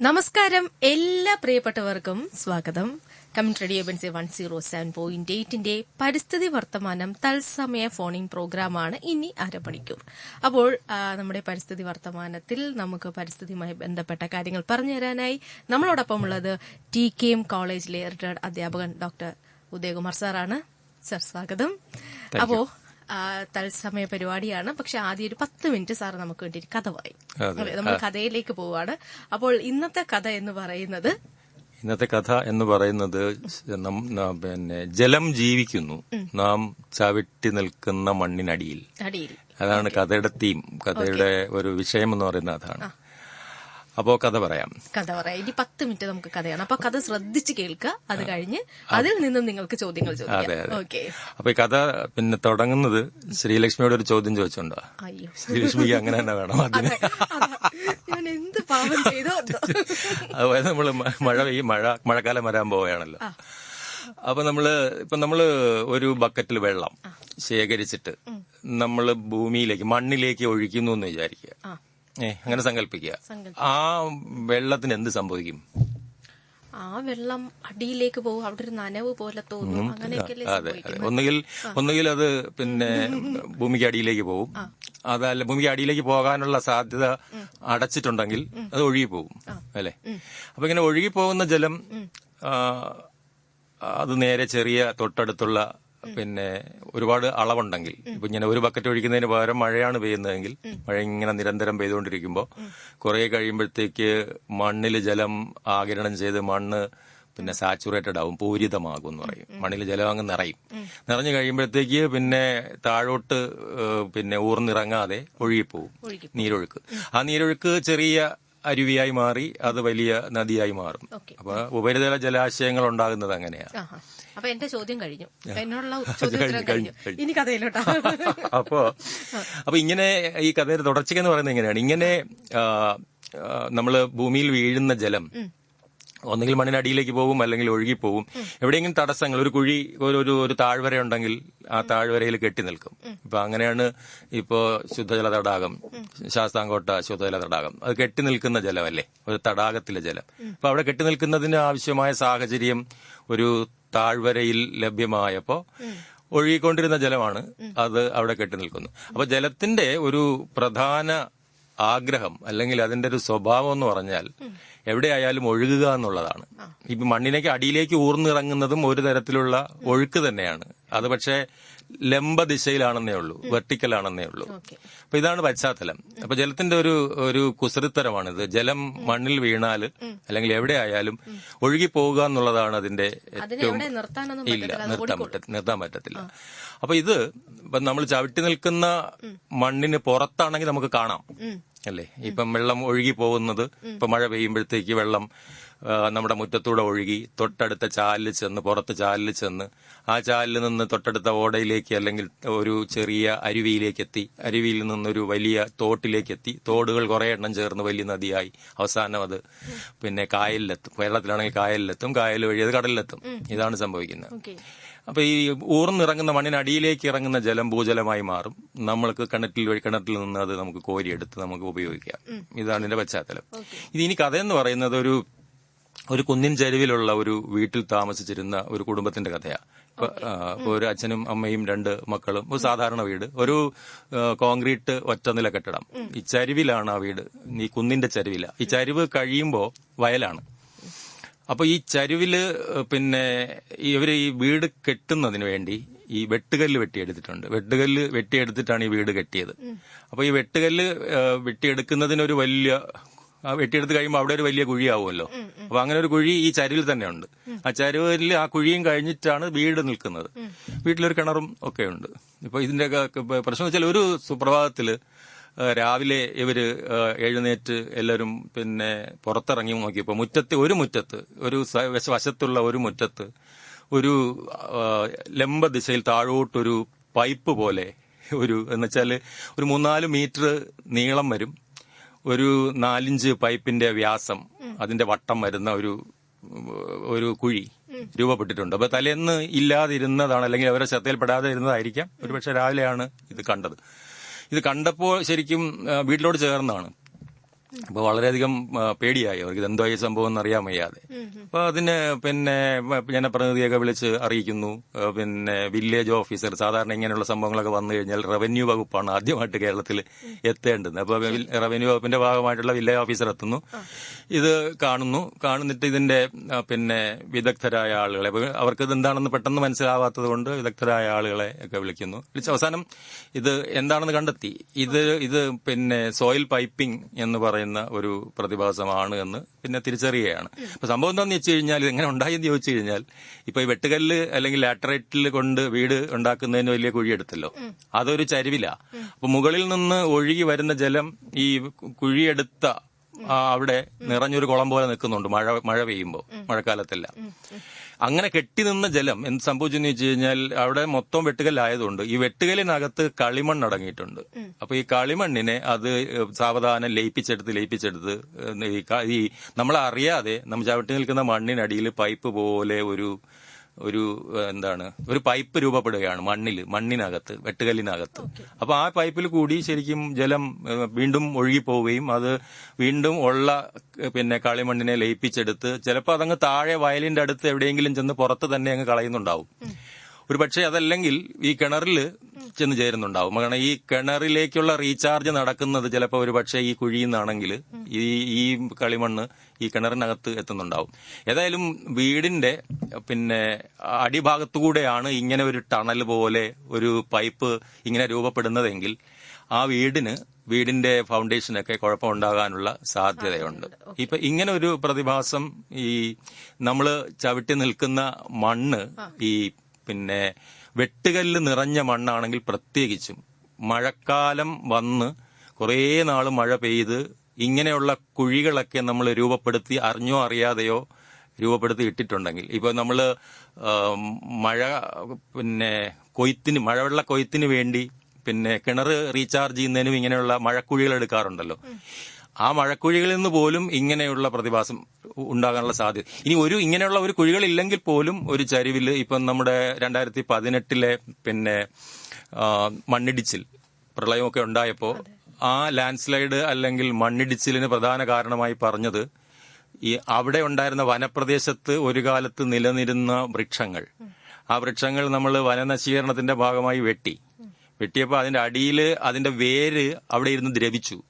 നമസ്കാരം. എല്ലാ പ്രിയപ്പെട്ടവർക്കും സ്വാഗതം. കമ്മിറ്റ് റേഡിയോ ബെൻസി വൺ സീറോ സെവൻ പോയിന്റ് എയ്റ്റിന്റെ പരിസ്ഥിതി വർത്തമാനം തത്സമയ ഫോണിംഗ് പ്രോഗ്രാമാണ് ഇനി അരമണിക്കൂർ അപ്പോൾ നമ്മുടെ പരിസ്ഥിതി വർത്തമാനത്തിൽ നമുക്ക് പരിസ്ഥിതിയുമായി ബന്ധപ്പെട്ട കാര്യങ്ങൾ പറഞ്ഞു തരാനായി നമ്മളോടൊപ്പം ഉള്ളത് ടി കെ എം കോളേജിലെ റിട്ടയർഡ് അധ്യാപകൻ ഡോക്ടർ ഉദയകുമാർ സാറാണ്. സർ സ്വാഗതം. അപ്പോ തത്സമയ പരിപാടിയാണ്. പക്ഷെ ആദ്യം ഒരു പത്ത് മിനിറ്റ് സാർ നമുക്ക് വേണ്ടി ഒരു കഥ പറയും. അതെ. നമ്മൾ കഥയിലേക്ക് പോവാണ്. അപ്പോൾ ഇന്നത്തെ കഥ എന്ന് പറയുന്നത് ഇന്നത്തെ കഥ എന്ന് പറയുന്നത് പിന്നെ ജലം ജീവിക്കുന്നു. നാം ചവിട്ടി നിൽക്കുന്ന മണ്ണിനടിയിൽ. അതാണ് കഥയുടെ തീം കഥയുടെ ഒരു വിഷയം എന്ന് പറയുന്നത് അതാണ്. അപ്പോ കഥ പറയാം. കഥ പറയാം. ഇനി പത്ത് മിനിറ്റ് നമുക്ക് കഥയാണ്. അപ്പൊ കഥ ശ്രദ്ധിച്ച് കേൾക്കുക. അത് കഴിഞ്ഞ് അതിൽ നിന്നും നിങ്ങൾക്ക് ചോദ്യങ്ങൾ ചോദിക്കാം. ഓക്കെ. അപ്പൊ ഈ കഥ പിന്നെ തുടങ്ങുന്നത് ശ്രീലക്ഷ്മിയോട് ഒരു ചോദ്യം ചോദിച്ചോണ്ടോ അയ്യോ. ശ്രീലക്ഷ്മിക്ക് അങ്ങനെ തന്നെ വേണം അതിന്. അതാ, ഞാൻ എന്ത് പാപം ചെയ്തോ. അതായത് നമ്മൾ മഴ പെയ്യും മഴ മഴക്കാലം വരാൻ പോവുകയാണല്ലോ. അപ്പൊ നമ്മൾ ഇപ്പൊ നമ്മൾ ഒരു ബക്കറ്റിൽ വെള്ളം ശേഖരിച്ചിട്ട് നമ്മൾ ഭൂമിയിലേക്ക് മണ്ണിലേക്ക് ഒഴിക്കുന്നു എന്ന് വിചാരിക്കുക. അങ്ങനെ സങ്കല്പിക്കുക. ആ വെള്ളത്തിന് എന്ത് സംഭവിക്കും? ആ വെള്ളം അടിയിലേക്ക് പോകും. അവിടെ ഒരു നനവ് പോലെ തോന്നും. അതെ ഒന്നുകിൽ ഒന്നുകിൽ അത് പിന്നെ ഭൂമിക്ക് അടിയിലേക്ക് പോകും. അതല്ല ഭൂമിക്ക് അടിയിലേക്ക് പോകാനുള്ള സാധ്യത അടച്ചിട്ടുണ്ടെങ്കിൽ അത് ഒഴുകി പോകും അല്ലെ? അപ്പൊ ഇങ്ങനെ ഒഴുകി പോകുന്ന ജലം അത് നേരെ ചെറിയ തൊട്ടടുത്തുള്ള പിന്നെ ഒരുപാട് അളവുണ്ടെങ്കിൽ ഇപ്പൊ ഇങ്ങനെ ഒരു ബക്കറ്റ് ഒഴിക്കുന്നതിന് പകരം മഴയാണ് പെയ്യുന്നതെങ്കിൽ മഴ ഇങ്ങനെ നിരന്തരം പെയ്തുകൊണ്ടിരിക്കുമ്പോൾ കുറെ കഴിയുമ്പോഴത്തേക്ക് മണ്ണിൽ ജലം ആകിരണം ചെയ്ത് മണ്ണ് പിന്നെ സാച്ചുറേറ്റഡ് ആവും പൂരിതമാകും എന്ന് പറയും. മണ്ണിൽ ജലം അങ്ങ് നിറയും. നിറഞ്ഞു കഴിയുമ്പോഴത്തേക്ക് പിന്നെ താഴോട്ട് പിന്നെ ഊർന്നിറങ്ങാതെ ഒഴുകിപ്പോവും നീരൊഴുക്ക്. ആ നീരൊഴുക്ക് ചെറിയ അരുവിയായി മാറി അത് വലിയ നദിയായി മാറും. അപ്പൊ ഉപരിതല ജലാശയങ്ങൾ ഉണ്ടാകുന്നത് അങ്ങനെയാ. ആഹാ. അപ്പൊ എന്റെ ചോദ്യം കഴിഞ്ഞു. എന്നോടുള്ള ചോദ്യം കഴിഞ്ഞു. ഇനി കഥയിലോട്ടാ. അപ്പോ അപ്പൊ ഇങ്ങനെ ഈ കഥയുടെ തുടർച്ചയ്ക്ക് എന്ന് പറയുന്നത് എങ്ങനെയാണ് ഇങ്ങനെ നമ്മൾ ഭൂമിയിൽ വീഴുന്ന ജലം ഒന്നെങ്കിൽ മണ്ണിനടിയിലേക്ക് പോകും അല്ലെങ്കിൽ ഒഴുകിപ്പോകും എവിടെയെങ്കിലും തടസ്സങ്ങൾ ഒരു കുഴി ഒരു ഒരു ഒരു താഴ്വര ഉണ്ടെങ്കിൽ ആ താഴ്വരയിൽ കെട്ടി നിൽക്കും. ഇപ്പൊ അങ്ങനെയാണ് ഇപ്പോ ശുദ്ധജല തടാകം ശാസ്താംകോട്ട ശുദ്ധജല തടാകം. അത് കെട്ടി നിൽക്കുന്ന ജലമല്ലേ? ഒരു തടാകത്തിലെ ജലം. അപ്പൊ അവിടെ കെട്ടി നിൽക്കുന്നതിന് ആവശ്യമായ സാഹചര്യം ഒരു താഴ്വരയിൽ ലഭ്യമായപ്പോ ഒഴുകിക്കൊണ്ടിരുന്ന ജലമാണ് അത് അവിടെ കെട്ടി നിൽക്കുന്നു. അപ്പൊ ജലത്തിന്റെ ഒരു പ്രധാന ആഗ്രഹം അല്ലെങ്കിൽ അതിന്റെ ഒരു സ്വഭാവം എന്ന് പറഞ്ഞാൽ എവിടെയായാലും ഒഴുകുക എന്നുള്ളതാണ്. ഇപ്പൊ മണ്ണിലേക്ക് അടിയിലേക്ക് ഊർന്നിറങ്ങുന്നതും ഒരു തരത്തിലുള്ള ഒഴുക്ക് തന്നെയാണ്. അത് പക്ഷേ ലംബ ദിശയിലാണെന്നേ ഉള്ളൂ വെർട്ടിക്കൽ ആണെന്നേ ഉള്ളൂ. അപ്പൊ ഇതാണ് പശ്ചാത്തലം. അപ്പൊ ജലത്തിന്റെ ഒരു ഒരു കുസൃത്തരമാണിത് ജലം മണ്ണിൽ വീണാൽ അല്ലെങ്കിൽ എവിടെ ആയാലും ഒഴുകി പോവുക എന്നുള്ളതാണ് അതിന്റെ അതിനെ ഏറ്റവും ഇല്ല പറ്റത്തില്ല നിർത്താൻ പറ്റ നിർത്താൻ പറ്റത്തില്ല. അപ്പൊ ഇത് ഇപ്പൊ നമ്മൾ ചവിട്ടി നിൽക്കുന്ന മണ്ണിന് പുറത്താണെങ്കിൽ നമുക്ക് കാണാം. അല്ലേ? ഇപ്പം വെള്ളം ഒഴുകി പോകുന്നത് ഇപ്പൊ മഴ പെയ്യുമ്പോഴത്തേക്ക് വെള്ളം നമ്മുടെ മുറ്റത്തൂടെ ഒഴുകി തൊട്ടടുത്ത ചാലിൽ ചെന്ന് പുറത്ത് ചാലിൽ ചെന്ന് ആ ചാലിൽ നിന്ന് തൊട്ടടുത്ത ഓടയിലേക്ക് അല്ലെങ്കിൽ ഒരു ചെറിയ അരുവിയിലേക്ക് എത്തി അരുവിയിൽ നിന്നൊരു വലിയ തോട്ടിലേക്ക് എത്തി തോടുകൾ കുറെ എണ്ണം ചേർന്ന് വലിയ നദിയായി. അവസാനം അത് പിന്നെ കായലിലെത്തും. കേരളത്തിലാണെങ്കിൽ കായലിലെത്തും. കായൽ വഴി അത് കടലിലെത്തും. ഇതാണ് സംഭവിക്കുന്നത്. അപ്പൊ ഈ ഊർന്നിറങ്ങുന്ന മണ്ണിനടിയിലേക്ക് ഇറങ്ങുന്ന ജലം ഭൂജലമായി മാറും. നമ്മൾക്ക് കിണറ്റിൽ വഴി കിണറ്റിൽ നിന്ന് അത് നമുക്ക് കോരിയെടുത്ത് നമുക്ക് ഉപയോഗിക്കാം. ഇതാണ് ഇതിന്റെ പശ്ചാത്തലം. ഇത് ഇനി കഥയെന്ന് പറയുന്നത് ഒരു ഒരു കുന്നിൻ ചരിവിലുള്ള ഒരു വീട്ടിൽ താമസിച്ചിരുന്ന ഒരു കുടുംബത്തിന്റെ കഥയാ. ഇപ്പൊ ഒരു അച്ഛനും അമ്മയും രണ്ട് മക്കളും ഒരു സാധാരണ വീട്. ഒരു കോൺക്രീറ്റ് ഒറ്റനില കെട്ടിടം. ഈ ചരിവിലാണ് ആ വീട്. ഈ കുന്നിന്റെ ചരിവില. ഈ ചരിവ് കഴിയുമ്പോൾ വയലാണ്. അപ്പൊ ഈ ചരിവിൽ പിന്നെ ഇവർ ഈ വീട് കെട്ടുന്നതിന് വേണ്ടി ഈ വെട്ടുകല്ല് വെട്ടിയെടുത്തിട്ടുണ്ട്. വെട്ടുകല്ല് വെട്ടിയെടുത്തിട്ടാണ് ഈ വീട് കെട്ടിയത്. അപ്പൊ ഈ വെട്ടുകല്ല് വെട്ടിയെടുക്കുന്നതിനൊരു വലിയ വെട്ടിയെടുത്ത് കഴിയുമ്പോൾ അവിടെ ഒരു വലിയ കുഴിയാവുമല്ലോ. അപ്പൊ അങ്ങനെ ഒരു കുഴി ഈ ചരുവിൽ തന്നെ ഉണ്ട് ആ ചരുവിൽ ആ കുഴിയും കഴിഞ്ഞിട്ടാണ് വീട് നിൽക്കുന്നത്. വീട്ടിലൊരു കിണറും ഒക്കെ ഉണ്ട്. ഇപ്പൊ ഇതിന്റെ പ്രശ്നം വെച്ചാൽ ഒരു സുപ്രഭാതത്തിൽ രാവിലെ ഇവർ എഴുന്നേറ്റ് എല്ലാവരും പിന്നെ പുറത്തിറങ്ങി നോക്കിയപ്പോൾ മുറ്റത്ത് ഒരു മുറ്റത്ത് ഒരു വശത്തുള്ള ഒരു മുറ്റത്ത് ഒരു ലംബ ദിശയിൽ താഴോട്ടൊരു പൈപ്പ് പോലെ ഒരു എന്നുവെച്ചാൽ ഒരു മൂന്നാൽ മീറ്റർ നീളം വരും. ഒരു നാലിഞ്ച് പൈപ്പിന്റെ വ്യാസം അതിന്റെ വട്ടം വരുന്ന ഒരു ഒരു കുഴി രൂപപ്പെട്ടിട്ടുണ്ട്. അപ്പൊ തലേന്ന് ഇല്ലാതിരുന്നതാണ് അല്ലെങ്കിൽ അവരെ ശ്രദ്ധയിൽപ്പെടാതെ ഇരുന്നതായിരിക്കാം. ഒരുപക്ഷെ രാവിലെയാണ് ഇത് കണ്ടത്. ഇത് കണ്ടപ്പോൾ ശരിക്കും വീട്ടിലോട് ചേർന്നാണ്. അപ്പൊ വളരെയധികം പേടിയായി. അവർക്ക് ഇതെന്തോ ഈ സംഭവം എന്ന് അറിയാൻ വയ്യാതെ. അപ്പൊ അതിന് പിന്നെ ജനപ്രതിനിധിയൊക്കെ വിളിച്ച് അറിയിക്കുന്നു. പിന്നെ വില്ലേജ് ഓഫീസർ സാധാരണ ഇങ്ങനെയുള്ള സംഭവങ്ങളൊക്കെ വന്നു കഴിഞ്ഞാൽ റവന്യൂ വകുപ്പാണ് ആദ്യമായിട്ട് കേരളത്തിൽ എത്തേണ്ടത്. അപ്പോൾ റവന്യൂ വകുപ്പിന്റെ ഭാഗമായിട്ടുള്ള വില്ലേജ് ഓഫീസർ എത്തുന്നു. ഇത് കാണുന്നു. കാണുന്നിട്ട് ഇതിന്റെ പിന്നെ വിദഗ്ധരായ ആളുകളെ അവർക്ക് ഇത് എന്താണെന്ന് പെട്ടെന്ന് മനസ്സിലാവാത്തത് കൊണ്ട് വിദഗ്ധരായ ആളുകളെ ഒക്കെ വിളിക്കുന്നു. വിളിച്ച് അവസാനം ഇത് എന്താണെന്ന് കണ്ടെത്തി? ഇത് ഇത് പിന്നെ സോയിൽ പൈപ്പിംഗ് എന്ന് പറയുന്ന ഒരു പ്രതിഭാസമാണ് എന്ന് പിന്നെ തിരിച്ചറിയുകയാണ്. അപ്പൊ സംഭവം എന്താണെന്ന് വെച്ച് കഴിഞ്ഞാൽ ഇത് എങ്ങനെ ഉണ്ടായെന്ന് ചോദിച്ചു കഴിഞ്ഞാൽ ഇപ്പൊ ഈ വെട്ടുകല്ല് അല്ലെങ്കിൽ ലാറ്ററൈറ്റിൽ കൊണ്ട് വീട് ഉണ്ടാക്കുന്നതിന് വലിയ കുഴിയെടുത്തല്ലോ. അതൊരു ചരിവില. അപ്പൊ മുകളിൽ നിന്ന് ഒഴുകി വരുന്ന ജലം ഈ കുഴിയെടുത്ത അവിടെ നിറഞ്ഞൊരു കുളം പോലെ നിൽക്കുന്നുണ്ട്. മഴ മഴ പെയ്യുമ്പോൾ മഴക്കാലത്തെല്ലാം. അങ്ങനെ കെട്ടി നിന്ന ജലം എന്ത് സംഭവിച്ചെന്ന് വെച്ച് കഴിഞ്ഞാൽ അവിടെ മൊത്തം വെട്ടുകല്ലായതുകൊണ്ട് ഈ വെട്ടുകലിനകത്ത് കളിമണ്ണ് അടങ്ങിയിട്ടുണ്ട്. അപ്പൊ ഈ കളിമണ്ണിനെ അത് സാവധാനം ലയിപ്പിച്ചെടുത്ത് ലയിപ്പിച്ചെടുത്ത് ഈ നമ്മൾ നമ്മളറിയാതെ നമ്മൾ ചവിട്ടി നിൽക്കുന്ന മണ്ണിനടിയിൽ പൈപ്പ് പോലെ ഒരു ഒരു എന്താണ് ഒരു പൈപ്പ് രൂപപ്പെടുകയാണ് മണ്ണിൽ മണ്ണിനകത്ത് വെട്ടുകല്ലിനകത്ത്. അപ്പൊ ആ പൈപ്പിൽ കൂടി ശരിക്കും ജലം വീണ്ടും ഒഴുകിപ്പോവുകയും അത് വീണ്ടും ഉള്ള പിന്നെ കളിമണ്ണിനെ ലയിപ്പിച്ചെടുത്ത് ചിലപ്പോൾ അതങ്ങ് താഴെ വയലിന്റെ അടുത്ത് എവിടെയെങ്കിലും ചെന്ന് പുറത്ത് തന്നെ അങ്ങ് കളയുന്നുണ്ടാവും. ഒരു പക്ഷേ അതല്ലെങ്കിൽ ഈ കിണറിൽ ചെന്ന് ചേരുന്നുണ്ടാവും. കാരണം ഈ കിണറിലേക്കുള്ള റീചാർജ് നടക്കുന്നത് ചിലപ്പോൾ ഒരു പക്ഷേ ഈ കുഴിയിൽ നിന്നാണെങ്കിൽ ഈ ഈ കളിമണ്ണ് ഈ കിണറിനകത്ത് എത്തുന്നുണ്ടാവും. ഏതായാലും വീടിന്റെ പിന്നെ അടിഭാഗത്തുകൂടെയാണ് ഇങ്ങനെ ഒരു ടണൽ പോലെ ഒരു പൈപ്പ് ഇങ്ങനെ രൂപപ്പെടുന്നതെങ്കിൽ ആ വീടിന് വീടിന്റെ ഫൗണ്ടേഷനൊക്കെ കുഴപ്പമുണ്ടാകാനുള്ള സാധ്യതയുണ്ട്. ഇപ്പൊ ഇങ്ങനെ ഒരു പ്രതിഭാസം ഈ നമ്മൾ ചവിട്ടി നിൽക്കുന്ന മണ്ണ് ഈ പിന്നെ വെട്ടുകല്ല് നിറഞ്ഞ മണ്ണാണെങ്കിൽ പ്രത്യേകിച്ചും. മഴക്കാലം വന്ന് കുറേ നാൾ മഴ പെയ്ത് ഇങ്ങനെയുള്ള കുഴികളൊക്കെ നമ്മൾ രൂപപ്പെടുത്തി അറിഞ്ഞോ അറിയാതെയോ രൂപപ്പെടുത്തി ഇട്ടിട്ടുണ്ടെങ്കിൽ. ഇപ്പോൾ നമ്മൾ മഴ പിന്നെ കൊയ്ത്തിന് മഴവെള്ള കൊയ്ത്തിന് വേണ്ടി പിന്നെ കിണർ റീചാർജ് ചെയ്യുന്നതിനും ഇങ്ങനെയുള്ള മഴക്കുഴികൾ എടുക്കാറുണ്ടല്ലോ. ആ മഴക്കുഴികളിൽ നിന്ന് പോലും ഇങ്ങനെയുള്ള പ്രതിഭാസം ഉണ്ടാകാനുള്ള സാധ്യത. ഇനി ഒരു ഇങ്ങനെയുള്ള ഒരു കുഴികളില്ലെങ്കിൽ പോലും ഒരു ചരിവിൽ ഇപ്പം നമ്മുടെ രണ്ടായിരത്തി പതിനെട്ടിലെ പിന്നെ മണ്ണിടിച്ചിൽ പ്രളയമൊക്കെ ഉണ്ടായപ്പോൾ ആ ലാൻഡ് സ്ലൈഡ് അല്ലെങ്കിൽ മണ്ണിടിച്ചിലിന് പ്രധാന കാരണമായി പറഞ്ഞത് ഈ അവിടെ ഉണ്ടായിരുന്ന വനപ്രദേശത്ത് ഒരു കാലത്ത് നിലനിരുന്ന വൃക്ഷങ്ങൾ. ആ വൃക്ഷങ്ങൾ നമ്മൾ വനനശീകരണത്തിന്റെ ഭാഗമായി വെട്ടി. വെട്ടിയപ്പോൾ അതിന്റെ അടിയിൽ അതിന്റെ വേര് അവിടെ ഇരുന്ന് ദ്രവിച്ചു.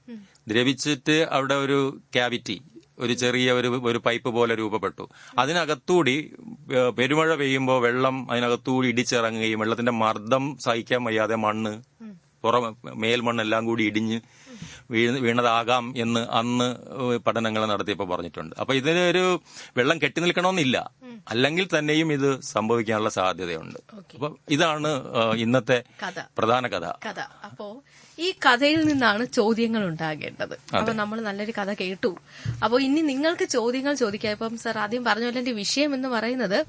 ദ്രവിച്ചിട്ട് അവിടെ ഒരു ക്യാവിറ്റി ഒരു ചെറിയ ഒരു ഒരു പൈപ്പ് പോലെ രൂപപ്പെട്ടു. അതിനകത്തൂടി പെരുമഴ പെയ്യുമ്പോൾ വെള്ളം അതിനകത്തൂടി ഇടിച്ചിറങ്ങുകയും വെള്ളത്തിന്റെ മർദ്ദം സഹിക്കാൻ വയ്യാതെ മണ്ണ് പുറം മേൽമണ്ണെല്ലാം കൂടി ഇടിഞ്ഞ് വീണ് വീണതാകാം എന്ന് അന്ന് പഠനങ്ങൾ നടത്തിയപ്പോൾ പറഞ്ഞിട്ടുണ്ട്. അപ്പൊ ഇതിനൊരു വെള്ളം കെട്ടി നിൽക്കണമെന്നില്ല. അല്ലെങ്കിൽ തന്നെയും ഇത് സംഭവിക്കാനുള്ള സാധ്യതയുണ്ട്. അപ്പൊ ഇതാണ് ഇന്നത്തെ പ്രധാന കഥ. കഥ. അപ്പോ ഈ കഥയിൽ നിന്നാണ് ചോദ്യങ്ങൾ ഉണ്ടാകേണ്ടത്. അപ്പൊ നമ്മൾ നല്ലൊരു കഥ കേട്ടു. അപ്പോ ഇനി നിങ്ങൾക്ക് ചോദ്യങ്ങൾ ചോദിക്കാം. ഇപ്പം സർ ആദ്യം പറഞ്ഞ പോലെ വിഷയം എന്ന് പറയുന്നത്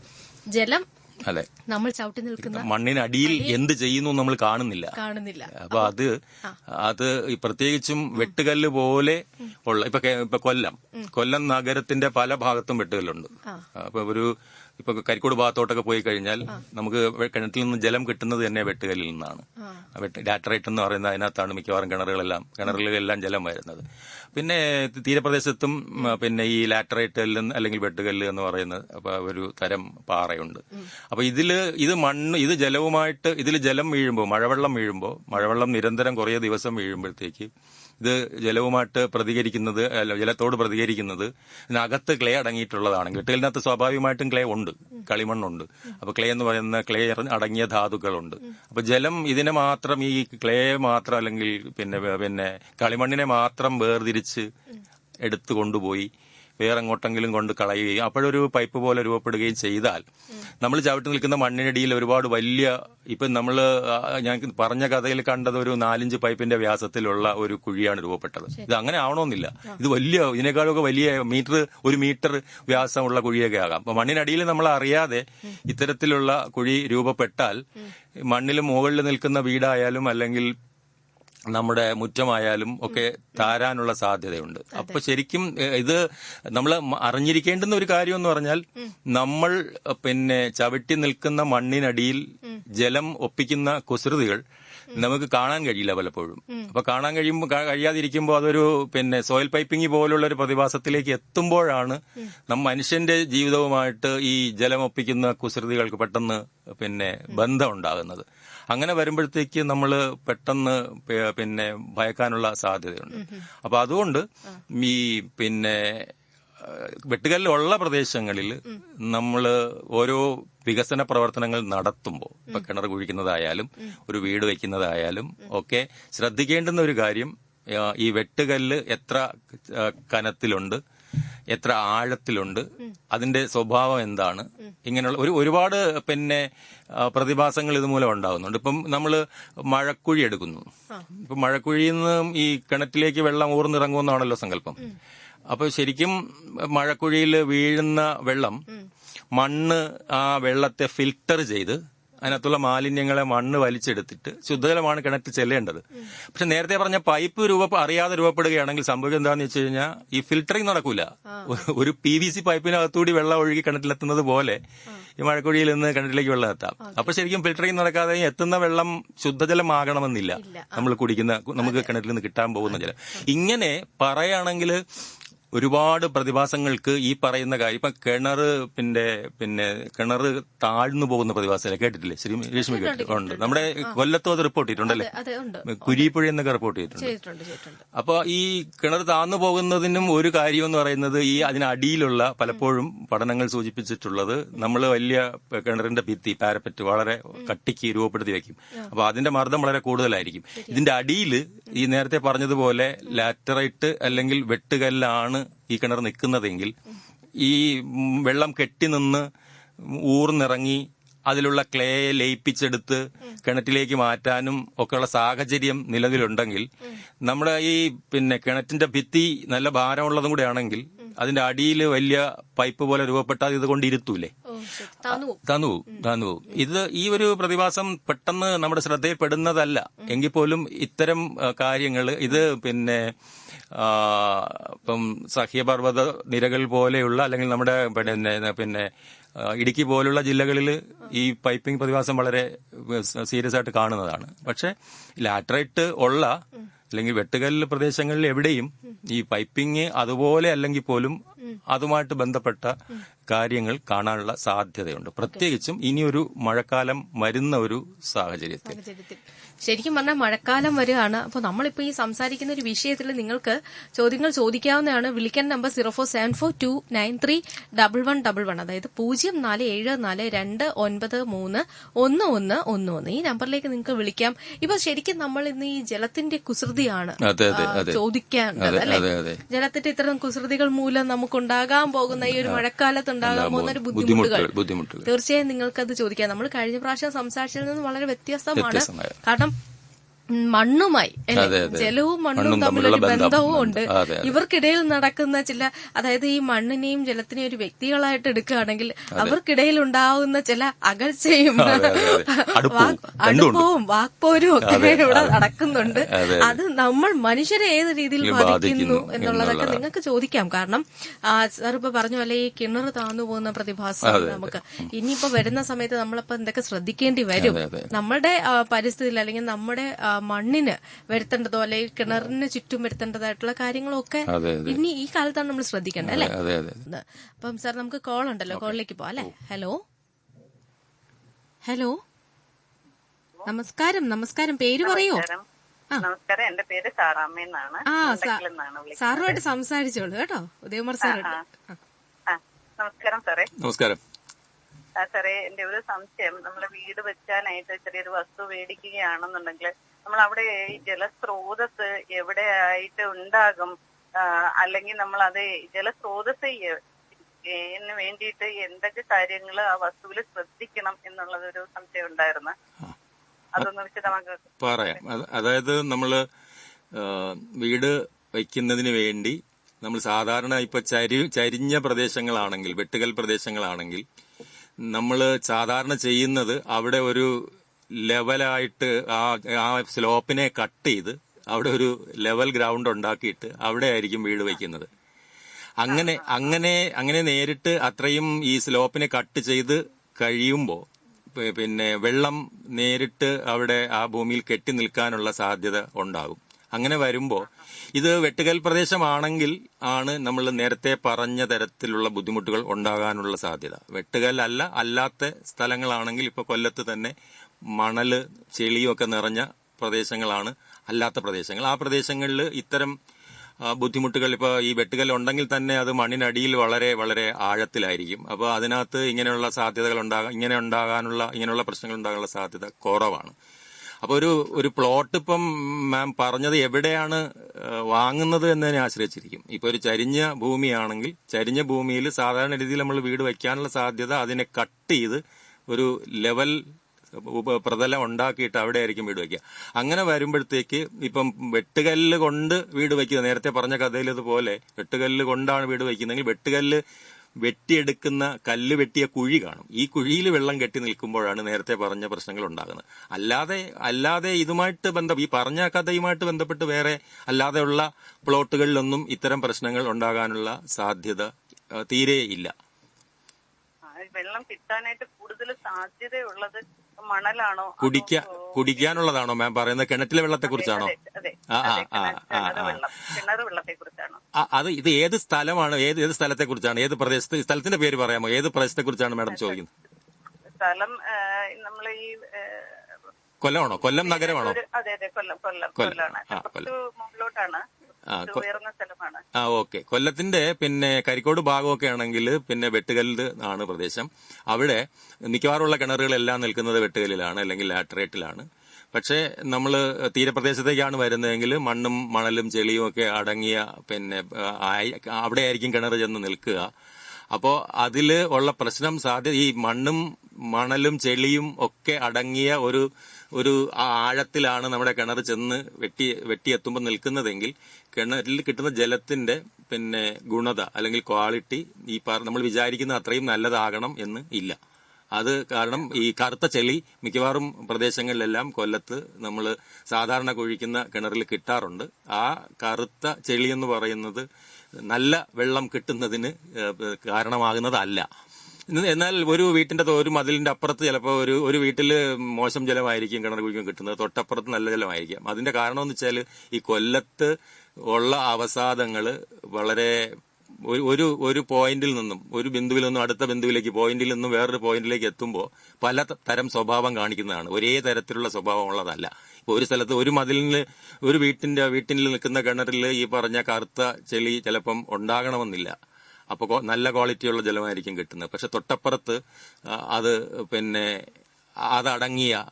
ജലം അതെ. നമ്മൾ ചവിട്ടി നിൽക്കുന്ന മണ്ണിനടിയിൽ എന്ത് ചെയ്യുന്നു നമ്മൾ കാണുന്നില്ല. കാണുന്നില്ല. അപ്പൊ അത് അത് പ്രത്യേകിച്ചും വെട്ടുകല്ല് പോലെ ഉള്ള ഇപ്പൊ ഇപ്പൊ കൊല്ലം. കൊല്ലം നഗരത്തിന്റെ പല ഭാഗത്തും വെട്ടുകല്ലുണ്ട്. അപ്പൊ ഒരു ഇപ്പൊ കരിക്കോട് ഭാഗത്തോട്ടൊക്കെ പോയി കഴിഞ്ഞാൽ നമുക്ക് കിണറ്റിൽ നിന്ന് ജലം കിട്ടുന്നത് തന്നെ വെട്ടുകല്ലിൽ നിന്നാണ്. ഡാറ്ററേറ്റ് ലാറ്ററൈറ്റ് എന്ന് പറയുന്ന അതിനകത്താണ് മിക്കവാറും കിണറുകളെല്ലാം കിണറുകളിലെല്ലാം ജലം വരുന്നത്. പിന്നെ തീരപ്രദേശത്തും പിന്നെ ഈ ലാറ്ററൈറ്റ് കല്ല് അല്ലെങ്കിൽ വെട്ടുകല്ല് എന്ന് പറയുന്ന അപ്പൊ ഒരു തരം പാറയുണ്ട്. അപ്പൊ ഇതിൽ ഇത് മണ്ണ് ഇത് ജലവുമായിട്ട് ഇതിൽ ജലം വീഴുമ്പോൾ മഴവെള്ളം വീഴുമ്പോൾ മഴവെള്ളം നിരന്തരം കുറേ ദിവസം വീഴുമ്പോഴത്തേക്ക് ഇത് ജലവുമായിട്ട് പ്രതികരിക്കുന്നത് ജലത്തോട് പ്രതികരിക്കുന്നത് ഇതിനകത്ത് ക്ലേ അടങ്ങിയിട്ടുള്ളതാണ് വെട്ടുകലിനകത്ത് സ്വാഭാവികമായിട്ടും ക്ലേ ഉണ്ട് കളിമണ്ണുണ്ട്. അപ്പൊ ക്ലേ എന്ന് പറയുന്ന ക്ലേ അടങ്ങിയ ധാതുക്കളുണ്ട്. അപ്പൊ ജലം ഇതിനെ മാത്രം ഈ ക്ലേ മാത്രം അല്ലെങ്കിൽ പിന്നെ പിന്നെ കളിമണ്ണിനെ മാത്രം വേർതിരിച്ച് എടുത്തു കൊണ്ടുപോയി വേറെ എങ്ങോട്ടെങ്കിലും കൊണ്ട് കളയുകയും അപ്പോഴൊരു പൈപ്പ് പോലെ രൂപപ്പെടുകയും ചെയ്താൽ നമ്മൾ ചവിട്ടി നിൽക്കുന്ന മണ്ണിനടിയിൽ ഒരുപാട് വലിയ ഇപ്പൊ നമ്മൾ ഞാൻ പറഞ്ഞ കഥയിൽ കണ്ടത് ഒരു നാലഞ്ച് പൈപ്പിന്റെ വ്യാസത്തിലുള്ള ഒരു കുഴിയാണ് രൂപപ്പെട്ടത്. ഇത് അങ്ങനെ ആവണമെന്നില്ല. ഇത് വലിയ ഇതിനേക്കാളൊക്കെ വലിയ മീറ്റർ ഒരു മീറ്റർ വ്യാസമുള്ള കുഴിയൊക്കെ ആകാം. അപ്പൊ മണ്ണിനടിയിൽ നമ്മൾ അറിയാതെ ഇത്തരത്തിലുള്ള കുഴി രൂപപ്പെട്ടാൽ മണ്ണിൽ മുകളിൽ നിൽക്കുന്ന വീടായാലും അല്ലെങ്കിൽ നമ്മുടെ മുറ്റമായാലും ഒക്കെ താരാനുള്ള സാധ്യതയുണ്ട്. അപ്പൊ ശരിക്കും ഇത് നമ്മൾ അറിഞ്ഞിരിക്കേണ്ടുന്ന ഒരു കാര്യം എന്ന് പറഞ്ഞാൽ നമ്മൾ പിന്നെ ചവിട്ടി നിൽക്കുന്ന മണ്ണിനടിയിൽ ജലം ഒപ്പിക്കുന്ന കുസൃതികൾ നമുക്ക് കാണാൻ കഴിയില്ല പലപ്പോഴും. അപ്പൊ കാണാൻ കഴിയുമ്പോൾ കഴിയാതിരിക്കുമ്പോൾ അതൊരു പിന്നെ സോയിൽ പൈപ്പിംഗ് പോലുള്ള ഒരു പ്രതിഭാസത്തിലേക്ക് എത്തുമ്പോഴാണ് നമ്മ മനുഷ്യന്റെ ജീവിതവുമായിട്ട് ഈ ജലമൊപ്പിക്കുന്ന കുസൃതികൾക്ക് പെട്ടെന്ന് പിന്നെ ബന്ധം ഉണ്ടാകുന്നത്. അങ്ങനെ വരുമ്പോഴത്തേക്ക് നമ്മൾ പെട്ടെന്ന് പിന്നെ ഭയക്കാനുള്ള സാധ്യതയുണ്ട്. അപ്പൊ അതുകൊണ്ട് ഈ പിന്നെ വെട്ടുകല്ലുള്ള പ്രദേശങ്ങളിൽ നമ്മൾ ഓരോ വികസന പ്രവർത്തനങ്ങൾ നടത്തുമ്പോൾ ഇപ്പൊ കിണർ കുഴിക്കുന്നതായാലും ഒരു വീട് വയ്ക്കുന്നതായാലും ഒക്കെ ശ്രദ്ധിക്കേണ്ടുന്ന ഒരു കാര്യം ഈ വെട്ടുകല്ല് എത്ര കനത്തിലുണ്ട് എത്ര ആഴത്തിലുണ്ട് അതിന്റെ സ്വഭാവം എന്താണ് ഇങ്ങനെയുള്ള ഒരു ഒരുപാട് പിന്നെ പ്രതിഭാസങ്ങൾ ഇതുമൂലം ഉണ്ടാകുന്നുണ്ട്. ഇപ്പം നമ്മൾ മഴക്കുഴി എടുക്കുന്നു. ഇപ്പം മഴക്കുഴിയിൽ നിന്ന് ഈ കിണറ്റിലേക്ക് വെള്ളം ഊർന്നിറങ്ങുമെന്നാണല്ലോ സങ്കല്പം. അപ്പൊ ശരിക്കും മഴക്കുഴിയിൽ വീഴുന്ന വെള്ളം മണ്ണ് ആ വെള്ളത്തെ ഫിൽട്ടർ ചെയ്ത് അതിനകത്തുള്ള മാലിന്യങ്ങളെ മണ്ണ് വലിച്ചെടുത്തിട്ട് ശുദ്ധജലമാണ് കിണറ്റിൽ ചെല്ലേണ്ടത്. പക്ഷെ നേരത്തെ പറഞ്ഞ പൈപ്പ് രൂപ അറിയാതെ രൂപപ്പെടുകയാണെങ്കിൽ സംഭവിക്കുക എന്താന്ന് വെച്ച് കഴിഞ്ഞാൽ ഈ ഫിൽട്ടറിങ് നടക്കൂല. ഒരു പി വി സി പൈപ്പിനകത്തൂടി വെള്ളം ഒഴുകി കിണറ്റിലെത്തുന്നത് പോലെ ഈ മഴക്കുഴിയിൽ നിന്ന് കിണറ്റിലേക്ക് വെള്ളം എത്താം. അപ്പൊ ശരിക്കും ഫിൽട്ടറിങ് നടക്കാതെ എത്തുന്ന വെള്ളം ശുദ്ധജലമാകണമെന്നില്ല. നമ്മൾ കുടിക്കുന്ന നമുക്ക് കിണറ്റിൽ നിന്ന് കിട്ടാൻ പോകുന്ന ജലം. ഇങ്ങനെ പറയുകയാണെങ്കിൽ ഒരുപാട് പ്രതിഭാസങ്ങൾക്ക് ഈ പറയുന്ന കാര്യം. ഇപ്പൊ കിണർ പിന്നെ പിന്നെ കിണർ താഴ്ന്നു പോകുന്ന പ്രതിഭാസം കേട്ടിട്ടില്ലേ? ശ്രീ രശ്മി കേട്ടിട്ടുണ്ട് നമ്മുടെ കൊല്ലത്തും അത് റിപ്പോർട്ട് ചെയ്തിട്ടുണ്ടല്ലേ കുരിപ്പുഴ എന്നൊക്കെ റിപ്പോർട്ട് ചെയ്തിട്ടുണ്ട്. അപ്പൊ ഈ കിണർ താഴ്ന്നു പോകുന്നതിനും ഒരു കാര്യം എന്ന് പറയുന്നത് ഈ അതിനടിയിലുള്ള പലപ്പോഴും പഠനങ്ങൾ സൂചിപ്പിച്ചിട്ടുള്ളത് നമ്മൾ വലിയ കിണറിന്റെ ഭിത്തി പാരപ്പറ്റ് വളരെ കട്ടിക്ക് രൂപപ്പെടുത്തി വെക്കും. അപ്പൊ അതിന്റെ മർദ്ദം വളരെ കൂടുതലായിരിക്കും. ഇതിന്റെ അടിയിൽ ഈ നേരത്തെ പറഞ്ഞതുപോലെ ലാറ്ററൈറ്റ് അല്ലെങ്കിൽ വെട്ടുകല്ലാണ് ഈ കിണർ നിൽക്കുന്നതെങ്കിൽ ഈ വെള്ളം കെട്ടി നിന്ന് ഊർന്നിറങ്ങി അതിലുള്ള ക്ലേയെ ലയിപ്പിച്ചെടുത്ത് കിണറ്റിലേക്ക് മാറ്റാനും ഒക്കെയുള്ള സാഹചര്യം നിലവിലുണ്ടെങ്കിൽ നമ്മുടെ ഈ പിന്നെ കിണറ്റിന്റെ ഭിത്തി നല്ല ഭാരമുള്ളതും കൂടെ ആണെങ്കിൽ അതിന്റെ അടിയിൽ വലിയ പൈപ്പ് പോലെ രൂപപ്പെട്ടാൽ ഇത് കൊണ്ട് ഇരുത്തൂലേ? തനു പോവും ഇത് ഈ ഒരു പ്രതിഭാസം പെട്ടെന്ന് നമ്മുടെ ശ്രദ്ധയിൽപ്പെടുന്നതല്ല. എങ്കിൽ പോലും ഇത്തരം കാര്യങ്ങൾ ഇത് പിന്നെ ഇപ്പം സഹ്യപർവത നിരകൾ പോലെയുള്ള അല്ലെങ്കിൽ നമ്മുടെ പിന്നെ പിന്നെ ഇടുക്കി പോലുള്ള ജില്ലകളിൽ ഈ പൈപ്പിംഗ് പ്രതിഭാസം വളരെ സീരിയസ് ആയിട്ട് കാണുന്നതാണ്. പക്ഷെ ലാറ്ററൈറ്റ് ഉള്ള അല്ലെങ്കിൽ വെട്ടുകല്ല് പ്രദേശങ്ങളിൽ എവിടെയും ഈ പൈപ്പിംഗ് അതുപോലെ അല്ലെങ്കിൽ പോലും അതുമായിട്ട് ബന്ധപ്പെട്ട കാര്യങ്ങൾ കാണാനുള്ള സാധ്യതയുണ്ട്. പ്രത്യേകിച്ചും ഇനിയൊരു മഴക്കാലം വരുന്ന ഒരു സാഹചര്യത്തിൽ. ശരിക്കും പറഞ്ഞാൽ മഴക്കാലം വരികയാണ്. അപ്പോൾ നമ്മളിപ്പോൾ ഈ സംസാരിക്കുന്ന ഒരു വിഷയത്തിൽ നിങ്ങൾക്ക് ചോദ്യങ്ങൾ ചോദിക്കാവുന്നതാണ്. വിളിക്കാൻ number zero four seven four two nine three double one double one. അതായത് പൂജ്യം നാല് ഏഴ് നാല് രണ്ട് ഒൻപത് മൂന്ന് ഒന്ന് ഒന്ന് ഒന്ന് ഒന്ന്. ഈ നമ്പറിലേക്ക് നിങ്ങൾക്ക് വിളിക്കാം. ഇപ്പൊ ശരിക്കും നമ്മൾ ഇന്ന് ഈ ജലത്തിന്റെ കുസൃതിയാണ് ചോദിക്കാൻ ചോദിക്കേണ്ടത് അല്ലെ? ജലത്തിന്റെ ഇത്തരം കുസൃതികൾ മൂലം നമുക്കുണ്ടാകാൻ പോകുന്ന ഈ ഒരു മഴക്കാലത്ത് ഉണ്ടാകാൻ പോകുന്ന ഒരു ബുദ്ധിമുട്ടുകൾ തീർച്ചയായും നിങ്ങൾക്കത് ചോദിക്കാം. നമ്മൾ കഴിഞ്ഞ പ്രാവശ്യം സംസാരിച്ചതിൽ നിന്ന് വളരെ വ്യത്യസ്തമാണ്. കാരണം മണ്ണുമായി. ജലവും മണ്ണും തമ്മിലൊരു തമ്മിലുള്ള ബന്ധവും ഉണ്ട്. ഇവർക്കിടയിൽ നടക്കുന്ന ചില അതായത് ഈ മണ്ണിനെയും ജലത്തിനെയും ഒരു വ്യക്തികളായിട്ട് എടുക്കുകയാണെങ്കിൽ അവർക്കിടയിൽ ഉണ്ടാവുന്ന ചില അകൽച്ചയും. അടുപ്പവും, വാക്പോരും ഒക്കെ ഇവിടെ നടക്കുന്നുണ്ട്. അത് നമ്മൾ മനുഷ്യരെ ഏത് രീതിയിൽ ബാധിക്കുന്നു എന്നുള്ളതൊക്കെ നിങ്ങൾക്ക് ചോദിക്കാം. കാരണം സാറിപ്പോ സാർ ഇപ്പൊ പറഞ്ഞ പോലെ ഈ കിണർ താന്നു പോകുന്ന പ്രതിഭാസം നമുക്ക് ഇനിയിപ്പോ വരുന്ന സമയത്ത് നമ്മളിപ്പോ എന്തൊക്കെ ശ്രദ്ധിക്കേണ്ടി വരും. നമ്മുടെ പരിസ്ഥിതിയിൽ അല്ലെങ്കിൽ നമ്മുടെ മണ്ണിന് വരുത്തേണ്ടതോ അല്ലെങ്കിൽ കിണറിന് ചുറ്റും വരുത്തേണ്ടതായിട്ടുള്ള കാര്യങ്ങളൊക്കെ. ഇനി ഈ കാലത്താണ് നമ്മൾ ശ്രദ്ധിക്കേണ്ടത് അല്ലെ? അതെ അതെ അപ്പം സാർ നമുക്ക് കോൾ ഉണ്ടല്ലോ കോളിലേക്ക് പോവാം അല്ലെ? ഹലോ? ഹലോ? നമസ്കാരം നമസ്കാരം. പേര് പറയോ? നമസ്കാരം. എന്റെ പേര് സാറാമ്മ എന്നാണ്. സാറുമായിട്ട് സംസാരിച്ചോളൂ കേട്ടോ. ഉദയകുമാർ സാർ നമസ്കാരം സാറേ. നമസ്കാരം. ആ സാറേ എന്റെ ഒരു സംശയം. നമ്മൾ വീട് വെച്ചാനായിട്ട് ചെറിയൊരു വസ്തു മേടിക്കുകയാണെന്നുണ്ടെങ്കിൽ നമ്മൾ അവിടെ ഈ ജലസ്രോതസ് എവിടെ ആയിട്ട് ഉണ്ടാകും അല്ലെങ്കിൽ നമ്മൾ അത് ജലസ്രോതസ് വേണ്ടിയിട്ട് എന്തൊക്കെ കാര്യങ്ങൾ ആ വസ്തുവിൽ ശ്രദ്ധിക്കണം എന്നുള്ളതൊരു സംശയം ഉണ്ടായിരുന്നു. അതൊന്ന് വിശദമാക്ക പറയാം. അതായത് നമ്മൾ വീട് വയ്ക്കുന്നതിന് വേണ്ടി നമ്മൾ സാധാരണ ഇപ്പൊ ചരി ചരിഞ്ഞ പ്രദേശങ്ങളാണെങ്കിൽ വെട്ടുകൽ പ്രദേശങ്ങളാണെങ്കിൽ നമ്മൾ സാധാരണ ചെയ്യുന്നത് അവിടെ ഒരു ലെവലായിട്ട് ആ ആ സ്ലോപ്പിനെ കട്ട് ചെയ്ത് അവിടെ ഒരു ലെവൽ ഗ്രൗണ്ട് ഉണ്ടാക്കിയിട്ട് അവിടെ ആയിരിക്കും വീട് വയ്ക്കുന്നത് അങ്ങനെ അങ്ങനെ അങ്ങനെ നേരിട്ട് അത്രയും ഈ സ്ലോപ്പിനെ കട്ട് ചെയ്ത് കഴിയുമ്പോൾ പിന്നെ വെള്ളം നേരിട്ട് അവിടെ ആ ഭൂമിയിൽ കെട്ടി നിൽക്കാനുള്ള സാധ്യത ഉണ്ടാകും. അങ്ങനെ വരുമ്പോൾ ഇത് വെട്ടുകൽ പ്രദേശമാണെങ്കിൽ ആണ് നമ്മൾ നേരത്തെ പറഞ്ഞ തരത്തിലുള്ള ബുദ്ധിമുട്ടുകൾ ഉണ്ടാകാനുള്ള സാധ്യത. വെട്ടുകൽ അല്ല അല്ലാത്ത സ്ഥലങ്ങളാണെങ്കിൽ ഇപ്പൊ കൊല്ലത്ത് തന്നെ മണൽ ചെളിയൊക്കെ നിറഞ്ഞ പ്രദേശങ്ങളാണ് അല്ലാത്ത പ്രദേശങ്ങൾ. ആ പ്രദേശങ്ങളിൽ ഇത്തരം ബുദ്ധിമുട്ടുകൾ ഇപ്പോൾ ഈ വെട്ടുകൽ ഉണ്ടെങ്കിൽ തന്നെ അത് മണ്ണിനടിയിൽ വളരെ വളരെ ആഴത്തിലായിരിക്കും. അപ്പോൾ അതിനകത്ത് ഇങ്ങനെയുള്ള സാധ്യതകൾ ഉണ്ടാകാൻ ഇങ്ങനെ ഉണ്ടാകാനുള്ള ഇങ്ങനെയുള്ള പ്രശ്നങ്ങൾ ഉണ്ടാകാനുള്ള സാധ്യത കുറവാണ്. അപ്പോൾ ഒരു ഒരു പ്ലോട്ട് ഇപ്പം മാം പറഞ്ഞത് എവിടെയാണ് വാങ്ങുന്നത് എന്നതിനെ ആശ്രയിച്ചിരിക്കും. ഇപ്പോൾ ഒരു ചരിഞ്ഞ ഭൂമിയാണെങ്കിൽ ചരിഞ്ഞ ഭൂമിയിൽ സാധാരണ രീതിയിൽ നമ്മൾ വീട് വയ്ക്കാനുള്ള സാധ്യത അതിനെ കട്ട് ചെയ്ത് ഒരു ലെവൽ പ്രതലം ഉണ്ടാക്കിയിട്ട് അവിടെ ആയിരിക്കും വീട് വയ്ക്കുക. അങ്ങനെ വരുമ്പോഴത്തേക്ക് ഇപ്പം വെട്ടുകല്ല് കൊണ്ട് വീട് വയ്ക്കുക. നേരത്തെ പറഞ്ഞ കഥയിലതുപോലെ വെട്ടുകല്ല് കൊണ്ടാണ് വീട് വയ്ക്കുന്നതെങ്കിൽ വെട്ടുകല്ല് വെട്ടിയെടുക്കുന്ന കല്ല് വെട്ടിയ കുഴി കാണും. ഈ കുഴിയിൽ വെള്ളം കെട്ടി നിൽക്കുമ്പോഴാണ് നേരത്തെ പറഞ്ഞ പ്രശ്നങ്ങൾ ഉണ്ടാകുന്നത്. അല്ലാതെ അല്ലാതെ ഇതുമായിട്ട് ബന്ധം ഈ പറഞ്ഞ കഥയുമായിട്ട് ബന്ധപ്പെട്ട് വേറെ അല്ലാതെയുള്ള പ്ലോട്ടുകളിലൊന്നും ഇത്തരം പ്രശ്നങ്ങൾ ഉണ്ടാകാനുള്ള സാധ്യത തീരെ ഇല്ല വെള്ളം കിട്ടാനായിട്ട് കൂടുതൽ സാധ്യതയുള്ളത് മണലാണോ? കുടിക്കാൻ കുടിക്കാ കുടിക്കാനുള്ളതാണോ മാം പറയുന്നത്? കിണറ്റിലെ വെള്ളത്തെ കുറിച്ചാണോ? അതെ അതെ. ആ, ആ, അതെ, ആ, കിണ- ആ, കിണറ് ആ. വെള്ളം കിണറ് വെള്ളത്തെ കുറിച്ചാണോ? അത് ഇത് ഏത് സ്ഥലമാണ്? ഏത് ഏത് സ്ഥലത്തെ കുറിച്ചാണ്? ഏത് പ്രദേശത്ത് സ്ഥലത്തിന്റെ പേര് പറയാമോ? ഏത് പ്രദേശത്തെ കുറിച്ചാണ് മാഡം ചോദിക്കുന്നത്? സ്ഥലം നമ്മൾ ഈ കൊല്ലമാണോ? കൊല്ലം നഗരമാണോ? അതെ അതെ കൊല്ലം കൊല്ലം കൊല്ലം. കൊല്ലാണ് മുകളിലോട്ടാണ്. ഉയർന്ന സ്ഥലമാണ്. ആ ഓക്കെ. കൊല്ലത്തിന്റെ പിന്നെ കരിക്കോട് ഭാഗമൊക്കെ ആണെങ്കിൽ പിന്നെ വെട്ടുകല്ല് ആണ് പ്രദേശം. അവിടെ മിക്കവാറുള്ള കിണറുകളെല്ലാം നിൽക്കുന്നത് വെട്ടുകല്ലിലാണ് അല്ലെങ്കിൽ ലാറ്ററേറ്റിലാണ്. പക്ഷേ നമ്മൾ തീരപ്രദേശത്തേക്കാണ് വരുന്നതെങ്കിൽ മണ്ണും മണലും ചെളിയും ഒക്കെ അടങ്ങിയ പിന്നെ അവിടെ ആയിരിക്കും കിണർ ചെന്ന് നിൽക്കുക. അപ്പോൾ അതിൽ ഉള്ള പ്രശ്നം സാധ്യത ഈ മണ്ണും മണലും ചെളിയും ഒക്കെ അടങ്ങിയ ഒരു ഒരു ആഴത്തിലാണ് നമ്മുടെ കിണർ ചെന്ന് വെട്ടി വെട്ടിയെത്തുമ്പോൾ നിൽക്കുന്നതെങ്കിൽ കിണറിൽ കിട്ടുന്ന ജലത്തിന്റെ പിന്നെ ഗുണത അല്ലെങ്കിൽ ക്വാളിറ്റി ഈ നമ്മൾ വിചാരിക്കുന്ന അത്രയും നല്ലതാകണം എന്ന് ഇല്ല. അത് കാരണം ഈ കറുത്ത ചെളി മിക്കവാറും പ്രദേശങ്ങളിലെല്ലാം കൊല്ലത്ത് നമ്മൾ സാധാരണ കുഴിക്കുന്ന കിണറിൽ കിട്ടാറുണ്ട്. ആ കറുത്ത ചെളി എന്ന് പറയുന്നത് നല്ല വെള്ളം കിട്ടുന്നതിന് കാരണമാകുന്നതല്ല. എന്നാൽ ഒരു വീട്ടിന്റെ ഒരു മതിലിന്റെ അപ്പുറത്ത് ചിലപ്പോൾ ഒരു ഒരു വീട്ടിൽ മോശം ജലമായിരിക്കും കിണർ കുഴിക്കും കിട്ടുന്നത്. തൊട്ടപ്പുറത്ത് നല്ല ജലമായിരിക്കും. അതിന്റെ കാരണം എന്ന് വെച്ചാൽ ഈ കൊല്ലത്ത് ഉള്ള അവസാദങ്ങൾ വളരെ ഒരു- ഒരു പോയിന്റിൽ നിന്നും ഒരു ബിന്ദുവിൽ നിന്നും അടുത്ത ബിന്ദുവിലേക്ക് പോയിന്റിൽ നിന്നും വേറൊരു പോയിന്റിലേക്ക് എത്തുമ്പോൾ പല തരം സ്വഭാവം കാണിക്കുന്നതാണ്. ഒരേ തരത്തിലുള്ള സ്വഭാവം ഉള്ളതല്ല ഇപ്പൊ ഒരു സ്ഥലത്ത് ഒരു മതിലിന് ഒരു വീട്ടിന്റെ വീട്ടിൽ നിൽക്കുന്ന കിണറിൽ ഈ പറഞ്ഞ കറുത്ത ചെളി ചിലപ്പം ഉണ്ടാകണമെന്നില്ല. അപ്പോൾ നല്ല ക്വാളിറ്റിയുള്ള ജലമായിരിക്കും കിട്ടുന്നത്. പക്ഷെ തൊട്ടപ്പുറത്ത് അത് പിന്നെ അതടങ്ങിയ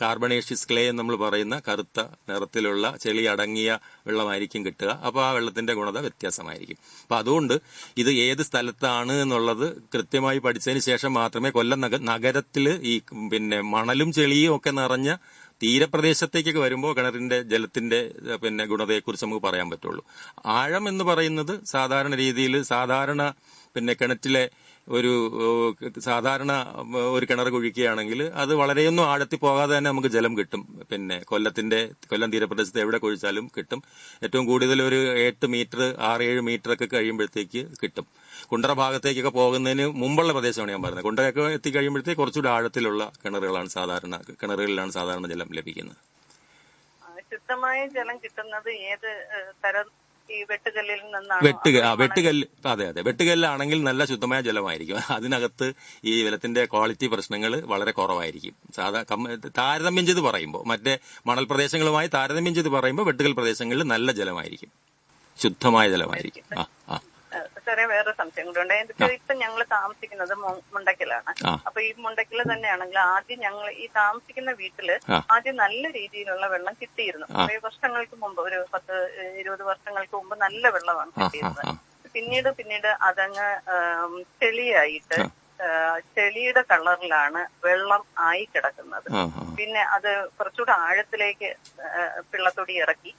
കാർബണേഷ്യസ് ക്ലേ എന്ന് നമ്മൾ പറയുന്ന കറുത്ത നിറത്തിലുള്ള ചെളി അടങ്ങിയ വെള്ളമായിരിക്കും കിട്ടുക. അപ്പോൾ ആ വെള്ളത്തിന്റെ ഗുണത വ്യത്യാസമായിരിക്കും. അപ്പൊ അതുകൊണ്ട് ഇത് ഏത് സ്ഥലത്താണ് എന്നുള്ളത് കൃത്യമായി പഠിച്ചതിന് ശേഷം മാത്രമേ കൊല്ലം നഗ നഗരത്തിൽ ഈ പിന്നെ മണലും ചെളിയും ഒക്കെ നിറഞ്ഞ തീരപ്രദേശത്തേക്കൊക്കെ വരുമ്പോൾ കിണറിന്റെ ജലത്തിന്റെ പിന്നെ ഗുണതയെക്കുറിച്ച് നമുക്ക് പറയാൻ പറ്റുള്ളൂ. ആഴം എന്ന് പറയുന്നത് സാധാരണ രീതിയിൽ സാധാരണ പിന്നെ കിണറ്റിലെ ഒരു സാധാരണ ഒരു കിണർ കുഴിക്കുകയാണെങ്കിൽ അത് വളരെയൊന്നും ആഴത്തി പോകാതെ തന്നെ നമുക്ക് ജലം കിട്ടും. പിന്നെ കൊല്ലത്തിന്റെ കൊല്ലം തീരപ്രദേശത്ത് എവിടെ കുഴിച്ചാലും കിട്ടും. ഏറ്റവും കൂടുതൽ ഒരു എട്ട് മീറ്റർ ആറ് ഏഴ് മീറ്റർ ഒക്കെ കഴിയുമ്പോഴത്തേക്ക് കിട്ടും. കുണ്ടറ ഭാഗത്തേക്കൊക്കെ പോകുന്നതിന് മുമ്പുള്ള പ്രദേശമാണ് ഞാൻ പറയുന്നത് കുണ്ടറയൊക്കെ എത്തിക്കഴിയുമ്പോഴത്തേക്ക് കുറച്ചുകൂടി ആഴത്തിലുള്ള കിണറുകളാണ് സാധാരണ കിണറുകളിലാണ് സാധാരണ ജലം ലഭിക്കുന്നത്. ശുദ്ധമായ ജലം കിട്ടുന്നത് ഏത് തരം വെട്ടുകല്ലിൽ നിന്നാണ് വെട്ടുക ആ വെട്ടുകല്ല് അതെ അതെ. വെട്ടുകല്ലാണെങ്കിൽ നല്ല ശുദ്ധമായ ജലമായിരിക്കും. അതിനകത്ത് ഈ ജലത്തിന്റെ ക്വാളിറ്റി പ്രശ്നങ്ങൾ വളരെ കുറവായിരിക്കും. സാധാ താരതമ്യം ചെയ്ത് പറയുമ്പോൾ മറ്റേ മണൽ പ്രദേശങ്ങളുമായി താരതമ്യം ചെയ്ത് പറയുമ്പോൾ വെട്ടുകൽ പ്രദേശങ്ങളിൽ നല്ല ജലമായിരിക്കും. ശുദ്ധമായ ജലമായിരിക്കും. ആ. സാറേ വേറെ സംശയം കൂടെ ഉണ്ട്. എനിക്ക് ഇപ്പൊ ഞങ്ങൾ താമസിക്കുന്നത് മുണ്ടക്കലാണ്. അപ്പൊ ഈ മുണ്ടക്കൽ തന്നെയാണെങ്കിൽ ആദ്യം ഞങ്ങൾ ഈ താമസിക്കുന്ന വീട്ടിൽ. ആദ്യം നല്ല രീതിയിലുള്ള വെള്ളം കിട്ടിയിരുന്നു. കുറെ വർഷങ്ങൾക്ക് മുമ്പ് ഒരു പത്ത് ഇരുപത് വർഷങ്ങൾക്ക് മുമ്പ് നല്ല വെള്ളമാണ് കിട്ടിയിരുന്നത്. പിന്നീട് പിന്നീട് അതങ്ങ് ചെളിയായിട്ട് ചെളിയുടെ കളറിലാണ് വെള്ളം ആയി കിടക്കുന്നത്. പിന്നെ അത് കുറച്ചുകൂടെ ആഴത്തിലേക്ക് പിള്ളത്തൊടി ഇറക്കി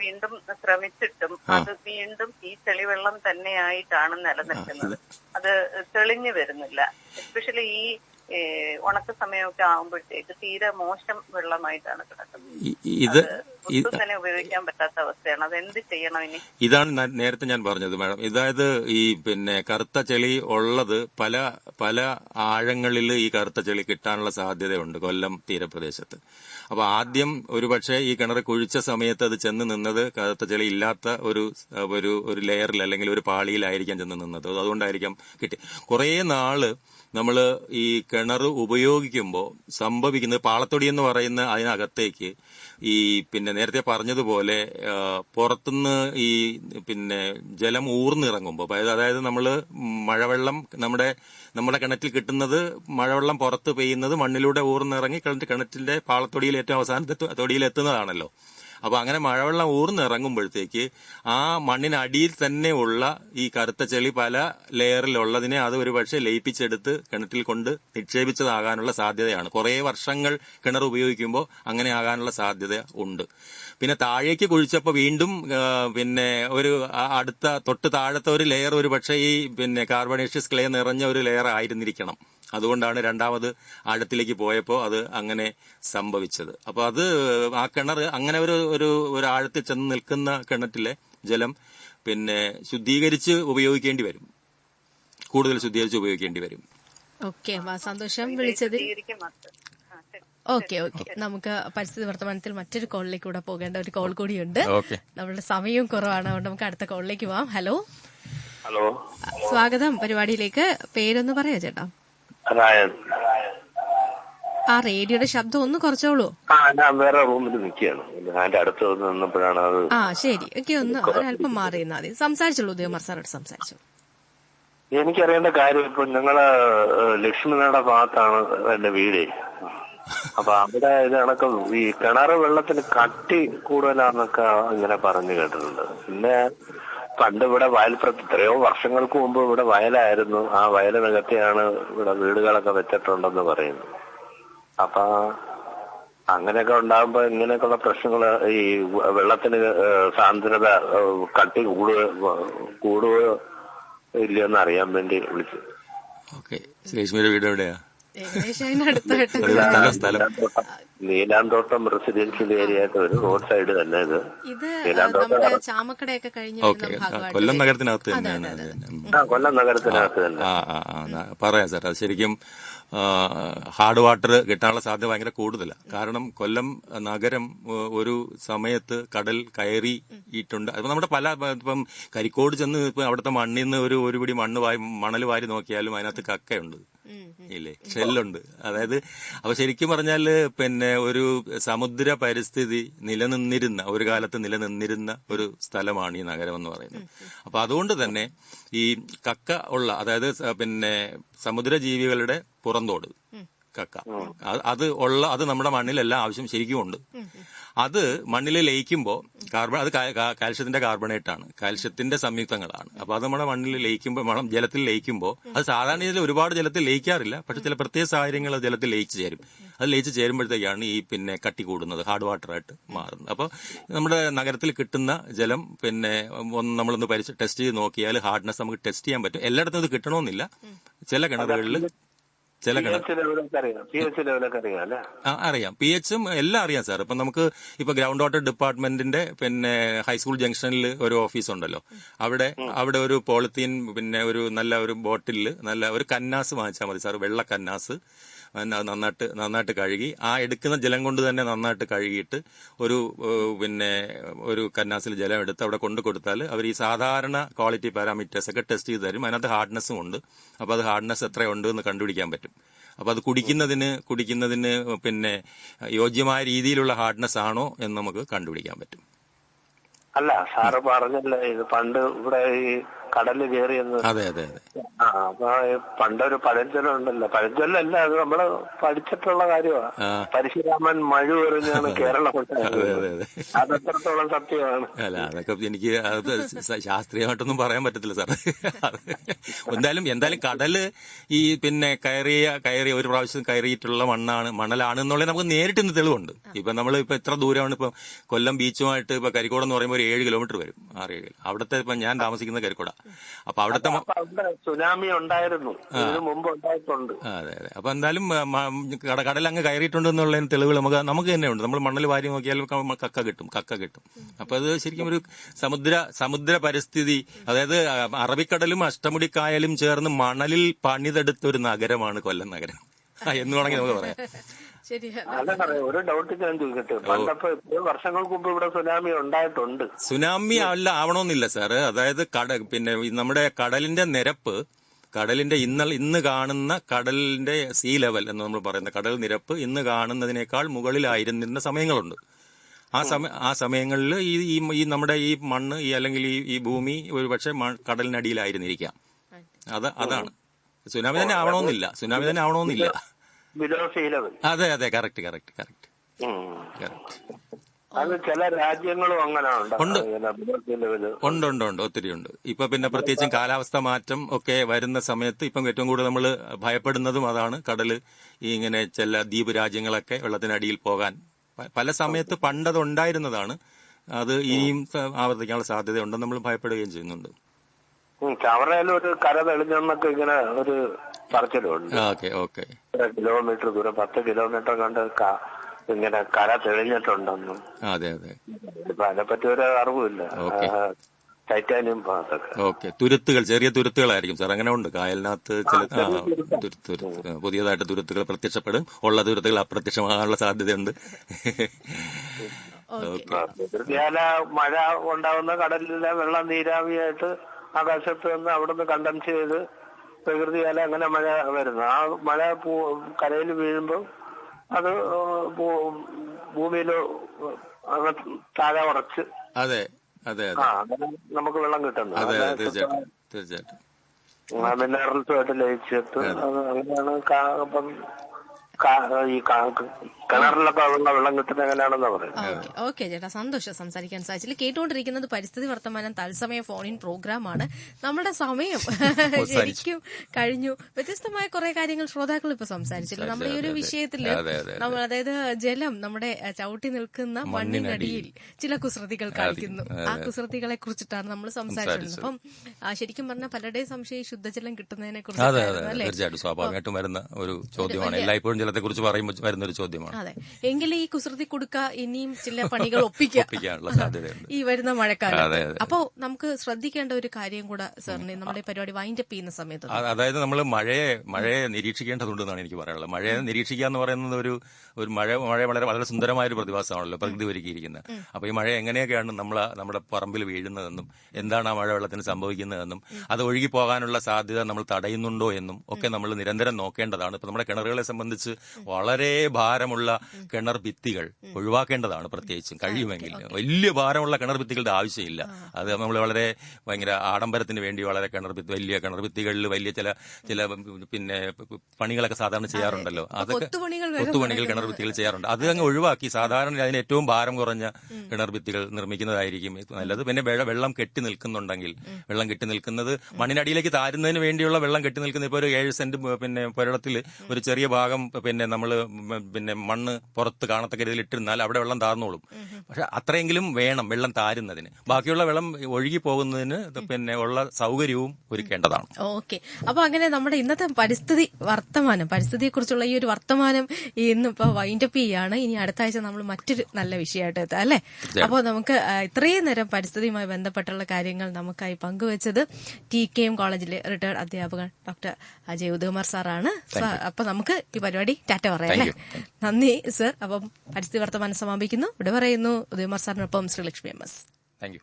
വീണ്ടും ശ്രമിച്ചിട്ടും അത് വീണ്ടും ഈ ചെളിവെള്ളം തന്നെയായിട്ടാണ് നിലനിൽക്കുന്നത്. അത് തെളിഞ്ഞു വരുന്നില്ല. എസ്പെഷ്യലി ഈ ഉണക്ക സമയമൊക്കെ ആകുമ്പോഴത്തേക്ക് തീരെ മോശം വെള്ളമായിട്ടാണ് കിടക്കുന്നത്. ഇത് തന്നെ ഉപയോഗിക്കാൻ പറ്റാത്ത അവസ്ഥയാണ്. അത് എന്ത് ചെയ്യണം ഇനി? ഇതാണ് നേരത്തെ ഞാൻ പറഞ്ഞത് മാഡം. ഇതായത് ഈ പിന്നെ കറുത്ത ചെളി ഉള്ളത് പല പല ആഴങ്ങളിൽ ഈ കറുത്ത ചെളി കിട്ടാനുള്ള സാധ്യതയുണ്ട് കൊല്ലം തീരപ്രദേശത്ത്. അപ്പൊ ആദ്യം ഒരുപക്ഷെ ഈ കിണർ കുഴിച്ച സമയത്ത് അത് ചെന്ന് നിന്നത് കറുത്ത ചെളി ഇല്ലാത്ത ഒരു ഒരു ഒരു ലെയറിൽ അല്ലെങ്കിൽ ഒരു പാളിയിലായിരിക്കാം ചെന്ന് നിന്നത്. അതുകൊണ്ടായിരിക്കാം കിട്ടി. കുറേ നാൾ നമ്മൾ ഈ കിണർ ഉപയോഗിക്കുമ്പോൾ സംഭവിക്കുന്നത് പാളത്തൊടി എന്ന് പറയുന്ന അതിനകത്തേക്ക് ഈ പിന്നെ നേരത്തെ പറഞ്ഞതുപോലെ പുറത്തുനിന്ന് ഈ പിന്നെ ജലം ഊർന്നിറങ്ങുമ്പോൾ അതായത് അതായത് നമ്മൾ മഴവെള്ളം നമ്മുടെ നമ്മുടെ കിണറ്റിൽ കിട്ടുന്നത് മഴവെള്ളം പുറത്ത് പെയ്യുന്നത് മണ്ണിലൂടെ ഊർന്നിറങ്ങി കിണറ്റ് കിണറ്റിന്റെ പാളത്തൊടിയിൽ ഏറ്റവും അവസാനത്തെ തൊടിയിൽ എത്തുന്നതാണല്ലോ അപ്പൊ അങ്ങനെ മഴവെള്ളം ഊർന്ന് ഊർന്നിറങ്ങുമ്പോഴത്തേക്ക് ആ മണ്ണിനടിയിൽ തന്നെ ഉള്ള ഈ കറുത്ത ചെളി പല ലെയറിലുള്ളതിനെ അത് ഒരു പക്ഷേ ലയിപ്പിച്ചെടുത്ത് കിണറ്റിൽ കൊണ്ട് നിക്ഷേപിച്ചതാകാനുള്ള സാധ്യതയാണ്. കുറേ വർഷങ്ങൾ കിണർ ഉപയോഗിക്കുമ്പോൾ അങ്ങനെ ആകാനുള്ള സാധ്യത ഉണ്ട്. പിന്നെ താഴേക്ക് കുഴിച്ചപ്പോൾ വീണ്ടും പിന്നെ ഒരു അടുത്ത തൊട്ട് താഴത്തെ ഒരു ലെയർ ഒരു പക്ഷേ ഈ പിന്നെ കാർബണേഷ്യസ് ക്ലേ നിറഞ്ഞ ഒരു ലെയർ ആയിരുന്നിരിക്കണം. അതുകൊണ്ടാണ് രണ്ടാമത് ആഴത്തിലേക്ക് പോയപ്പോൾ അത് അങ്ങനെ സംഭവിച്ചത്. അപ്പോൾ അത് ആ കിണർ അങ്ങനെ ഒരു ഒരു ഒരു ആഴത്തിൽ ചെന്ന് നിൽക്കുന്ന കിണറ്റിലെ ജലം പിന്നെ ശുദ്ധീകരിച്ച് ഉപയോഗിക്കേണ്ടി വരും. കൂടുതൽ ശുദ്ധീകരിച്ച് ഉപയോഗിക്കേണ്ടി വരും. ഓക്കെ സന്തോഷം വിളിച്ചത് ഓക്കെ ഓക്കെ. നമുക്ക് പരിസ്ഥിതി വർത്തമാനത്തിൽ മറ്റൊരു കോളിലേക്ക് കൂടെ പോകേണ്ട ഒരു കോൾ കൂടിയുണ്ട്. നമ്മുടെ സമയവും കുറവാണ്. അതുകൊണ്ട് നമുക്ക് അടുത്ത കോളിലേക്ക് പോവാം. ഹലോ. ഹലോ. സ്വാഗതം പരിപാടിയിലേക്ക്. പേരൊന്ന് പറയാ ചേട്ടാ. രായൻ ആ റേഡിയോയുടെ ശബ്ദം ഒന്ന് കുറച്ചോളൂ. ആ ഞാൻ വേറെ റൂമിൽ നിൽക്കുകയാണ്. അതിന്റെ അടുത്ത് നിന്നപ്പോഴാണ് അത് ആ ശരി. ഒക്കെ ഒന്ന് ഒരല്പം മാറി നിന്നാൽ മതി. സംസാരിച്ചോളൂ ദേവമാർ സാറോട് സംസാരിച്ചു എനിക്കറിയേണ്ട കാര്യം ഇപ്പൊ ഞങ്ങൾ ലക്ഷ്മിനയുടെ ഭാഗത്താണ് എന്റെ വീട്. അപ്പൊ അവിടെ ഇത് കണക്ക് ഈ കിണറ് വെള്ളത്തിന് കട്ടി കൂടുതലാന്നൊക്കെ ഇങ്ങനെ പറഞ്ഞു കേട്ടിട്ടുണ്ട്. പിന്നെ പണ്ട് ഇവിടെ വയൽ പ്ര- എത്രയോ വർഷങ്ങൾക്ക് മുമ്പ് ഇവിടെ വയലായിരുന്നു. ആ വയലിനകത്തെയാണ് ഇവിടെ വീടുകളൊക്കെ വെച്ചിട്ടുണ്ടെന്ന് പറയുന്നു. അപ്പൊ അങ്ങനെയൊക്കെ ഉണ്ടാകുമ്പോ ഇങ്ങനെയൊക്കെയുള്ള പ്രശ്നങ്ങൾ ഈ വെള്ളത്തിന് സാന്ദ്രത കട്ടി കൂടുകയോ കൂടുകയോ ഇല്ലയോന്ന് അറിയാൻ വേണ്ടി വിളിച്ചു. ഓക്കെ. ശ്രീഷ്മിയുടെ വീട് എവിടെയാ? നീലാന്തോട്ടം റെസിഡൻഷ്യൽ ഏരിയ ആയിട്ട് ഒരു റോഡ് സൈഡ് തന്നെ ഇത്. ചാമക്കടയൊക്കെ കഴിഞ്ഞ് കൊല്ലം നഗരത്തിനകത്ത് തന്നെയാണ് കൊല്ലം നഗരത്തിനകത്ത് തന്നെ. പറയാം സാർ. അത് ശരിക്കും ഹാർഡ് വാട്ടർ കിട്ടാനുള്ള സാധ്യത ഭയങ്കര കൂടുതലാണ് കാരണം കൊല്ലം നഗരം ഒരു സമയത്ത് കടൽ കയറിയിട്ടുണ്ട് അപ്പൊ നമ്മുടെ പല ഇപ്പം കരിക്കോട് ചെന്ന് ഇപ്പൊ അവിടുത്തെ മണ്ണിൽ നിന്ന് ഒരു ഒരു പിടി മണ്ണ് വാരി മണൽ വാരി നോക്കിയാലും അതിനകത്ത് കക്കയുണ്ട്. ഇല്ലേ? ഷെല്ലുണ്ട്. അതായത് അപ്പൊ ശരിക്കും പറഞ്ഞാൽ പിന്നെ ഒരു സമുദ്ര പരിസ്ഥിതി നിലനിന്നിരുന്ന ഒരു കാലത്ത് നിലനിന്നിരുന്ന ഒരു സ്ഥലമാണ് ഈ നഗരം എന്ന് പറയുന്നത് അപ്പൊ അതുകൊണ്ട് തന്നെ ഈ കക്ക ഉള്ള അതായത് പിന്നെ പിന്നെ സമുദ്രജീവികളുടെ പുറന്തോട് കക്ക. അത് ഉള്ള അത് നമ്മുടെ മണ്ണിലെല്ലാം ആവശ്യം ശരിക്കും ഉണ്ട് അത് മണ്ണിൽ ലയിക്കുമ്പോൾ കാർബൺ അത് കാൽഷ്യത്തിന്റെ കാർബണേറ്റ് ആണ് കാൽഷ്യത്തിന്റെ സംയുക്തങ്ങളാണ്. അപ്പൊ അത് നമ്മുടെ മണ്ണിൽ ലയിക്കുമ്പോൾ മണം ജലത്തിൽ ലയിക്കുമ്പോൾ അത് സാധാരണ രീതിയിൽ ഒരുപാട് ജലത്തിൽ ലയിക്കാറില്ല. പക്ഷെ ചില പ്രത്യേക സാഹചര്യങ്ങൾ ജലത്തിൽ ലയിച്ചു ചേരും. അത് ലയിച്ച് ചേരുമ്പോഴത്തേക്കാണ് ഈ പിന്നെ കട്ടി കൂടുന്നത് ഹാർഡ് വാട്ടർ ആയിട്ട് മാറുന്നത്. അപ്പോൾ നമ്മുടെ നഗരത്തിൽ കിട്ടുന്ന ജലം പിന്നെ ഒന്ന് നമ്മളൊന്ന് പരിശ ടെസ്റ്റ് ചെയ്ത് നോക്കിയാൽ ഹാർഡ്നെസ് നമുക്ക് ടെസ്റ്റ് ചെയ്യാൻ പറ്റും. എല്ലായിടത്തും ഇത് കിട്ടണമെന്നില്ല. ചില കിണറുകളിൽ ചില അറിയാം. പി എച്ച് എല്ലാം അറിയാം സാർ. ഇപ്പൊ നമുക്ക് ഇപ്പൊ ഗ്രൗണ്ട് വാട്ടർ ഡിപ്പാർട്ട്മെന്റിന്റെ പിന്നെ ഹൈസ്കൂൾ ജംഗ്ഷനിൽ ഒരു ഓഫീസ് ഉണ്ടല്ലോ. അവിടെ അവിടെ ഒരു പോളിത്തീൻ പിന്നെ ഒരു നല്ല ഒരു ബോട്ടിലിൽ നല്ല ഒരു കന്നാസ് വാങ്ങിച്ചാൽ മതി സാർ. വെള്ള കന്നാസ്. നന്നായിട്ട് നന്നായിട്ട് കഴുകി. ആ എടുക്കുന്ന ജലം കൊണ്ട് തന്നെ നന്നായിട്ട് കഴുകിയിട്ട് ഒരു പിന്നെ ഒരു കന്നാസിൽ ജലം എടുത്ത് അവിടെ കൊണ്ടു കൊടുത്താൽ അവർ ഈ സാധാരണ ക്വാളിറ്റി പാരാമീറ്റേഴ്സ് ഒക്കെ ടെസ്റ്റ് ചെയ്ത് തരും. അതിനകത്ത് ഹാർഡ്നെസ്സും ഉണ്ട്. അപ്പോൾ അത് ഹാർഡ്നെസ് എത്രയുണ്ട് എന്ന് കണ്ടുപിടിക്കാൻ പറ്റും. അപ്പോൾ അത് കുടിക്കുന്നതിന് കുടിക്കുന്നതിന് പിന്നെ യോജ്യമായ രീതിയിലുള്ള ഹാർഡ്നെസ് ആണോ എന്ന് നമുക്ക് കണ്ടുപിടിക്കാൻ പറ്റും. അല്ല സാറ് പറഞ്ഞല്ലേ ഇത് പണ്ട് ഇവിടെ ഈ കടൽ കയറിയെന്ന് അതെ അതെ അതെ. ആ അപ്പൊ പണ്ടൊരു പഴഞ്ചൊല്ലം ഉണ്ടല്ലോ. പഴഞ്ചൊല്ലല്ല അത് നമ്മൾ പഠിച്ചിട്ടുള്ള കാര്യമാണ്. പരശുരാമൻ മഴ എറിഞ്ഞാണ് കേരളം അതെ അതെ അതെ. അതെത്രത്തോളം സത്യമാണ്. അല്ല അതൊക്കെ എനിക്ക് അത് ശാസ്ത്രീയമായിട്ടൊന്നും പറയാൻ പറ്റത്തില്ല സാർ എന്തായാലും എന്തായാലും കടൽ ഈ പിന്നെ കയറിയ കയറിയ ഒരു പ്രാവശ്യം കയറിയിട്ടുള്ള മണ്ണാണ് മണലാണ് എന്നുള്ളത് നമുക്ക് നേരിട്ട് ഇന്ന് തെളിവുണ്ട്. ഇപ്പൊ നമ്മൾ ഇപ്പൊ എത്ര ദൂരമാണ് ഇപ്പൊ കൊല്ലം ബീച്ചുമായിട്ട് ഇപ്പൊ കരിക്കോട് എന്ന് പറയുമ്പോൾ ഒരു ഏഴ് കിലോമീറ്റർ വരും ആറ് ഏഴ് അവിടുത്തെ ഇപ്പൊ ഞാൻ താമസിക്കുന്ന കരിക്കോട. അപ്പൊ അവിടുത്തെ സുനാമി ഉണ്ടായിരുന്നു. മുമ്പ് ഉണ്ടായിട്ടുണ്ട്. അതെ അതെ. അപ്പൊ എന്തായാലും കടൽ അങ്ങ് കയറിയിട്ടുണ്ട് എന്നുള്ളതിന് തെളിവ് നമുക്ക് നമുക്ക് തന്നെ ഉണ്ട്. നമ്മൾ മണ്ണിൽ വാരി നോക്കിയാൽ കക്ക കിട്ടും കക്ക കിട്ടും. അപ്പൊ അത് ശരിക്കും ഒരു സമുദ്ര സമുദ്ര പരിസ്ഥിതി അതായത് അറബിക്കടലും അഷ്ടമുടിക്കായലും ചേർന്ന് മണലിൽ പണിതെടുത്ത ഒരു നഗരമാണ് കൊല്ലം നഗരം. എന്ന് വേണമെങ്കിൽ നമുക്ക് പറയാം. അല്ല സാറേ ഒരു ഡൗട്ട് ഞാൻ ചോദിക്കട്ടെ. പണ്ടപ്പോ വർഷങ്ങൾക്ക് മുമ്പ് ഇവിടെ സുനാമി ഉണ്ടായിട്ടുണ്ട്. സുനാമി അല്ല ആവണമെന്നില്ല സാറ്. അതായത് കട പിന്നെ നമ്മുടെ കടലിന്റെ നിരപ്പ് കടലിന്റെ ഇന്ന ഇന്ന് കാണുന്ന കടലിന്റെ സീ ലെവൽ എന്ന് നമ്മൾ പറയുന്ന കടൽ നിരപ്പ് ഇന്ന് കാണുന്നതിനേക്കാൾ മുകളിലായിരുന്നിരുന്ന സമയങ്ങളുണ്ട്. ആ സമയ ആ സമയങ്ങളിൽ ഈ ഈ നമ്മുടെ ഈ മണ്ണ് ഈ അല്ലെങ്കിൽ ഈ ഈ ഭൂമി ഒരുപക്ഷെ മ- കടലിനടിയിലായിരുന്നിരിക്കാം. അത്. അതാണ്. സുനാമി തന്നെ ആവണമെന്നില്ല. സുനാമി തന്നെ ആവണമെന്നില്ല. ബിലോ സീ ലെവൽ അതെ അതെ കറക്റ്റ് കറക്റ്റ് കറക്റ്റ് അത് ചില രാജ്യങ്ങളും അങ്ങനെ ഉണ്ട്. ഉണ്ട് ഉണ്ട് ഉണ്ട്. ഒത്തിരി ഉണ്ട്. ഇപ്പൊ പിന്നെ പ്രത്യേകിച്ചും കാലാവസ്ഥ മാറ്റം ഒക്കെ വരുന്ന സമയത്ത് ഇപ്പം ഏറ്റവും കൂടുതൽ നമ്മൾ ഭയപ്പെടുന്നതും അതാണ് കടൽ. ഈ ഇങ്ങനെ ചില ദ്വീപ് രാജ്യങ്ങളൊക്കെ വെള്ളത്തിനടിയിൽ പോകാൻ. പല സമയത്ത് പണ്ടത് ഉണ്ടായിരുന്നതാണ്. അത് ഇനിയും ആവർത്തിക്കാനുള്ള സാധ്യത ഉണ്ടെന്ന് നമ്മൾ ഭയപ്പെടുകയും ചെയ്യുന്നുണ്ട്. ഉം, ചവറയിൽ ഒരു കര തെളിഞ്ഞെന്നൊക്കെ ഇങ്ങനെ ഒരു പറച്ചിലുണ്ട്. Okay okay. കിലോമീറ്റർ ദൂരം പത്ത് കിലോമീറ്റർ കണ്ട് ഇങ്ങനെ കര തെളിഞ്ഞിട്ടുണ്ടെന്നും. അതെ അതെ. ഇപ്പൊ അതിനെപ്പറ്റി ഒരു അറിവില്ല ടൈറ്റാനിയം ഭാഗത്തൊക്കെ. ഓക്കെ. തുരുത്തുകൾ ചെറിയ തുരുത്തുകളായിരിക്കും സാർ. അങ്ങനെ ഉണ്ട്. കായലിനകത്ത് ചില തുരുത്ത്. പുതിയതായിട്ട് തുരുത്തുകൾ പ്രത്യക്ഷപ്പെടും. ഉള്ള തുരുത്തുകൾ അപ്രത്യക്ഷമാകാനുള്ള സാധ്യതയുണ്ട്. മഴ ഉണ്ടാവുന്ന കടലിലെ വെള്ളം നീരാവിയായിട്ട് ആകാശത്ത് നിന്ന് അവിടുന്ന് കണ്ടൻസ് ചെയ്ത് പ്രകൃതിയാല അങ്ങനെ മഴ വരുന്നു. ആ മഴ കരയിൽ വീഴുമ്പോൾ അത് ഭൂമിയിൽ താഴെ ഉറച്ച്. അതെ അതെ നമുക്ക് വെള്ളം കിട്ടുന്നു. അതെ തീർച്ചയായിട്ടും തീർച്ചയായിട്ടും. മിനറൽസുമായിട്ട് ലയിച്ചിട്ട് അത്. അങ്ങനെയാണ് ഈ കിണറിലൊക്കെ ഉള്ള വെള്ളം കിട്ടുന്നത് എങ്ങനെയാണെന്നാ പറയുന്നത്. ഓക്കെ. ചേട്ടാ. സന്തോഷം സംസാരിക്കാൻ. സാധിച്ചില്ല കേട്ടുകൊണ്ടിരിക്കുന്നത് പരിസ്ഥിതി വർത്തമാനം തത്സമയ ഫോണിൻ പ്രോഗ്രാമാണ്. നമ്മുടെ സമയം ശരിക്കും കഴിഞ്ഞു. വ്യത്യസ്തമായ കുറെ കാര്യങ്ങൾ ശ്രോതാക്കൾ ഇപ്പൊ സംസാരിച്ചില്ല നമ്മൾ ഈ ഒരു അതെ, നമ്മൾ അതായത് ജലം നമ്മുടെ ചവിട്ടി നിൽക്കുന്ന മണ്ണിനടിയിൽ. ചില കുസൃതികൾ കാണിക്കുന്നു. ആ കുസൃതികളെ കുറിച്ചിട്ടാണ് നമ്മൾ സംസാരിച്ചിരുന്നത്. അപ്പം ശരിക്കും പറഞ്ഞാൽ പലരുടെയും സംശയം ശുദ്ധജലം കിട്ടുന്നതിനെ കുറിച്ച് അല്ലേ? തീർച്ചയായിട്ടും. സ്വാഭാവികമായിട്ടും വരുന്ന ഒരു ചോദ്യമാണ്. എല്ലായ്പ്പോഴും ജലത്തെ കുറിച്ച് പറയുമ്പോൾ വരുന്ന ഒരു ചോദ്യമാണ്. അതെ. എങ്കിൽ ഈ കുസൃതി കൊടുക്ക ഇനിയും ചില പണികൾ ഒപ്പിക്കാം. ഒപ്പിക്കാനുള്ള സാധ്യതയുണ്ട്. ഈ വരുന്ന മഴക്കാലം. അപ്പോ നമുക്ക് ശ്രദ്ധിക്കേണ്ട ഒരു കാര്യം കൂടെ സാറിന് നമ്മുടെ പരിപാടി വൈൻഡ് അപ്പ് ചെയ്യുന്ന സമയത്ത് അതായത് നമ്മൾ മഴയെ മഴയെ നിരീക്ഷിക്കേണ്ടതുണ്ടെന്നാണ് എനിക്ക് പറയാനുള്ളത്. മഴയെ നിരീക്ഷിക്കുക എന്ന് പറയുന്നത് ഒരു ഒരു മഴ മഴ വളരെ വളരെ സുന്ദരമായ ഒരു പ്രതിഭാസമാണല്ലോ പ്രകൃതി ഒരുക്കിയിരിക്കുന്നത്. അപ്പൊ ഈ മഴ എങ്ങനെയൊക്കെയാണ് നമ്മൾ നമ്മുടെ പറമ്പിൽ വീഴുന്നതെന്നും എന്താണ് ആ മഴ വെള്ളത്തിന് സംഭവിക്കുന്നതെന്നും അത് ഒഴുകി പോകാനുള്ള സാധ്യത നമ്മൾ തടയുന്നുണ്ടോ എന്നും ഒക്കെ നമ്മൾ നിരന്തരം നോക്കേണ്ടതാണ്. ഇപ്പൊ നമ്മുടെ കിണറുകളെ സംബന്ധിച്ച് വളരെ ഭാരമുള്ള കിണർ ഭിത്തികൾ ഒഴിവാക്കേണ്ടതാണ് പ്രത്യേകിച്ചും കഴിയുമെങ്കിൽ. വലിയ ഭാരമുള്ള കിണർ ഭിത്തികളുടെ ആവശ്യമില്ല. അത് നമ്മൾ വളരെ ഭയങ്കര ആഡംബരത്തിന് വേണ്ടി വളരെ കിണർ ഭിത്തി വലിയ കിണർ ഭിത്തികളിൽ വലിയ ചില ചില പിന്നെ പണികളൊക്കെ സാധാരണ ചെയ്യാറുണ്ടല്ലോ. അതൊക്കെ കൊത്തുപണികൾ കിണർ ഭിത്തികൾ ചെയ്യാറുണ്ട്. അത് അങ്ങ് ഒഴിവാക്കി സാധാരണ അതിന് ഏറ്റവും ഭാരം കുറഞ്ഞ കിണർ ഭിത്തികൾ നിർമ്മിക്കുന്നതായിരിക്കും. നല്ലത്. പിന്നെ വെള്ള- വെള്ളം കെട്ടി നിൽക്കുന്നുണ്ടെങ്കിൽ വെള്ളം കെട്ടി നിൽക്കുന്നത് മണ്ണിനടിയിലേക്ക് താരുന്നതിന് വേണ്ടിയുള്ള വെള്ളം കെട്ടി നിൽക്കുന്ന ഇപ്പോൾ ഒരു ഏഴ് സെന്റ് പിന്നെ പൊരളത്തിൽ ഒരു ചെറിയ ഭാഗം പിന്നെ നമ്മൾ പിന്നെ മണ്ണ് പുറത്ത് കാണത്തക്ക രീതിയിൽ ഇട്ടിരുന്നാൽ അവിടെ വെള്ളം താർന്നോളും പക്ഷെ അത്രയെങ്കിലും വേണം വെള്ളം താരുന്നതിന്. ബാക്കിയുള്ള വെള്ളം ഒഴുകി പോകുന്നതിന് പിന്നെ ഉള്ള സൗകര്യവും ഒരുക്കേണ്ടതാണ്. ഓക്കെ. അപ്പൊ അങ്ങനെ നമ്മുടെ ഇന്നത്തെ പരിസ്ഥിതി വർത്തമാനം പരിസ്ഥിതിയെ കുറിച്ചുള്ള ഈ ഒരു വർത്തമാനം ഇന്നിപ്പോ വൈൻഡപ്പ് ചെയ്യാണ്. ഇനി അടുത്ത ആഴ്ച നമ്മൾ മറ്റൊരു നല്ല വിഷയമായിട്ട് എത്താം അല്ലെ? അപ്പോൾ നമുക്ക് ഇത്രയും നേരം പരിസ്ഥിതിയുമായി ബന്ധപ്പെട്ടുള്ള കാര്യങ്ങൾ നമുക്കായി പങ്കുവച്ചത് ടി കെ എം കോളേജിലെ റിട്ടയർഡ് അധ്യാപകൻ ഡോക്ടർ അജയ് ഉദകുമാർ സാറാണ്. അപ്പൊ നമുക്ക് ഈ പരിപാടി ടാറ്റ പറയാം അല്ലേ? നന്ദി സർ. അപ്പം പരിസ്ഥിതി വർത്തമാനം സമാപിക്കുന്നു ഇവിടെ പറയുന്നു Udayakumar സാറിനൊപ്പം Sreelakshmi M S. Thank you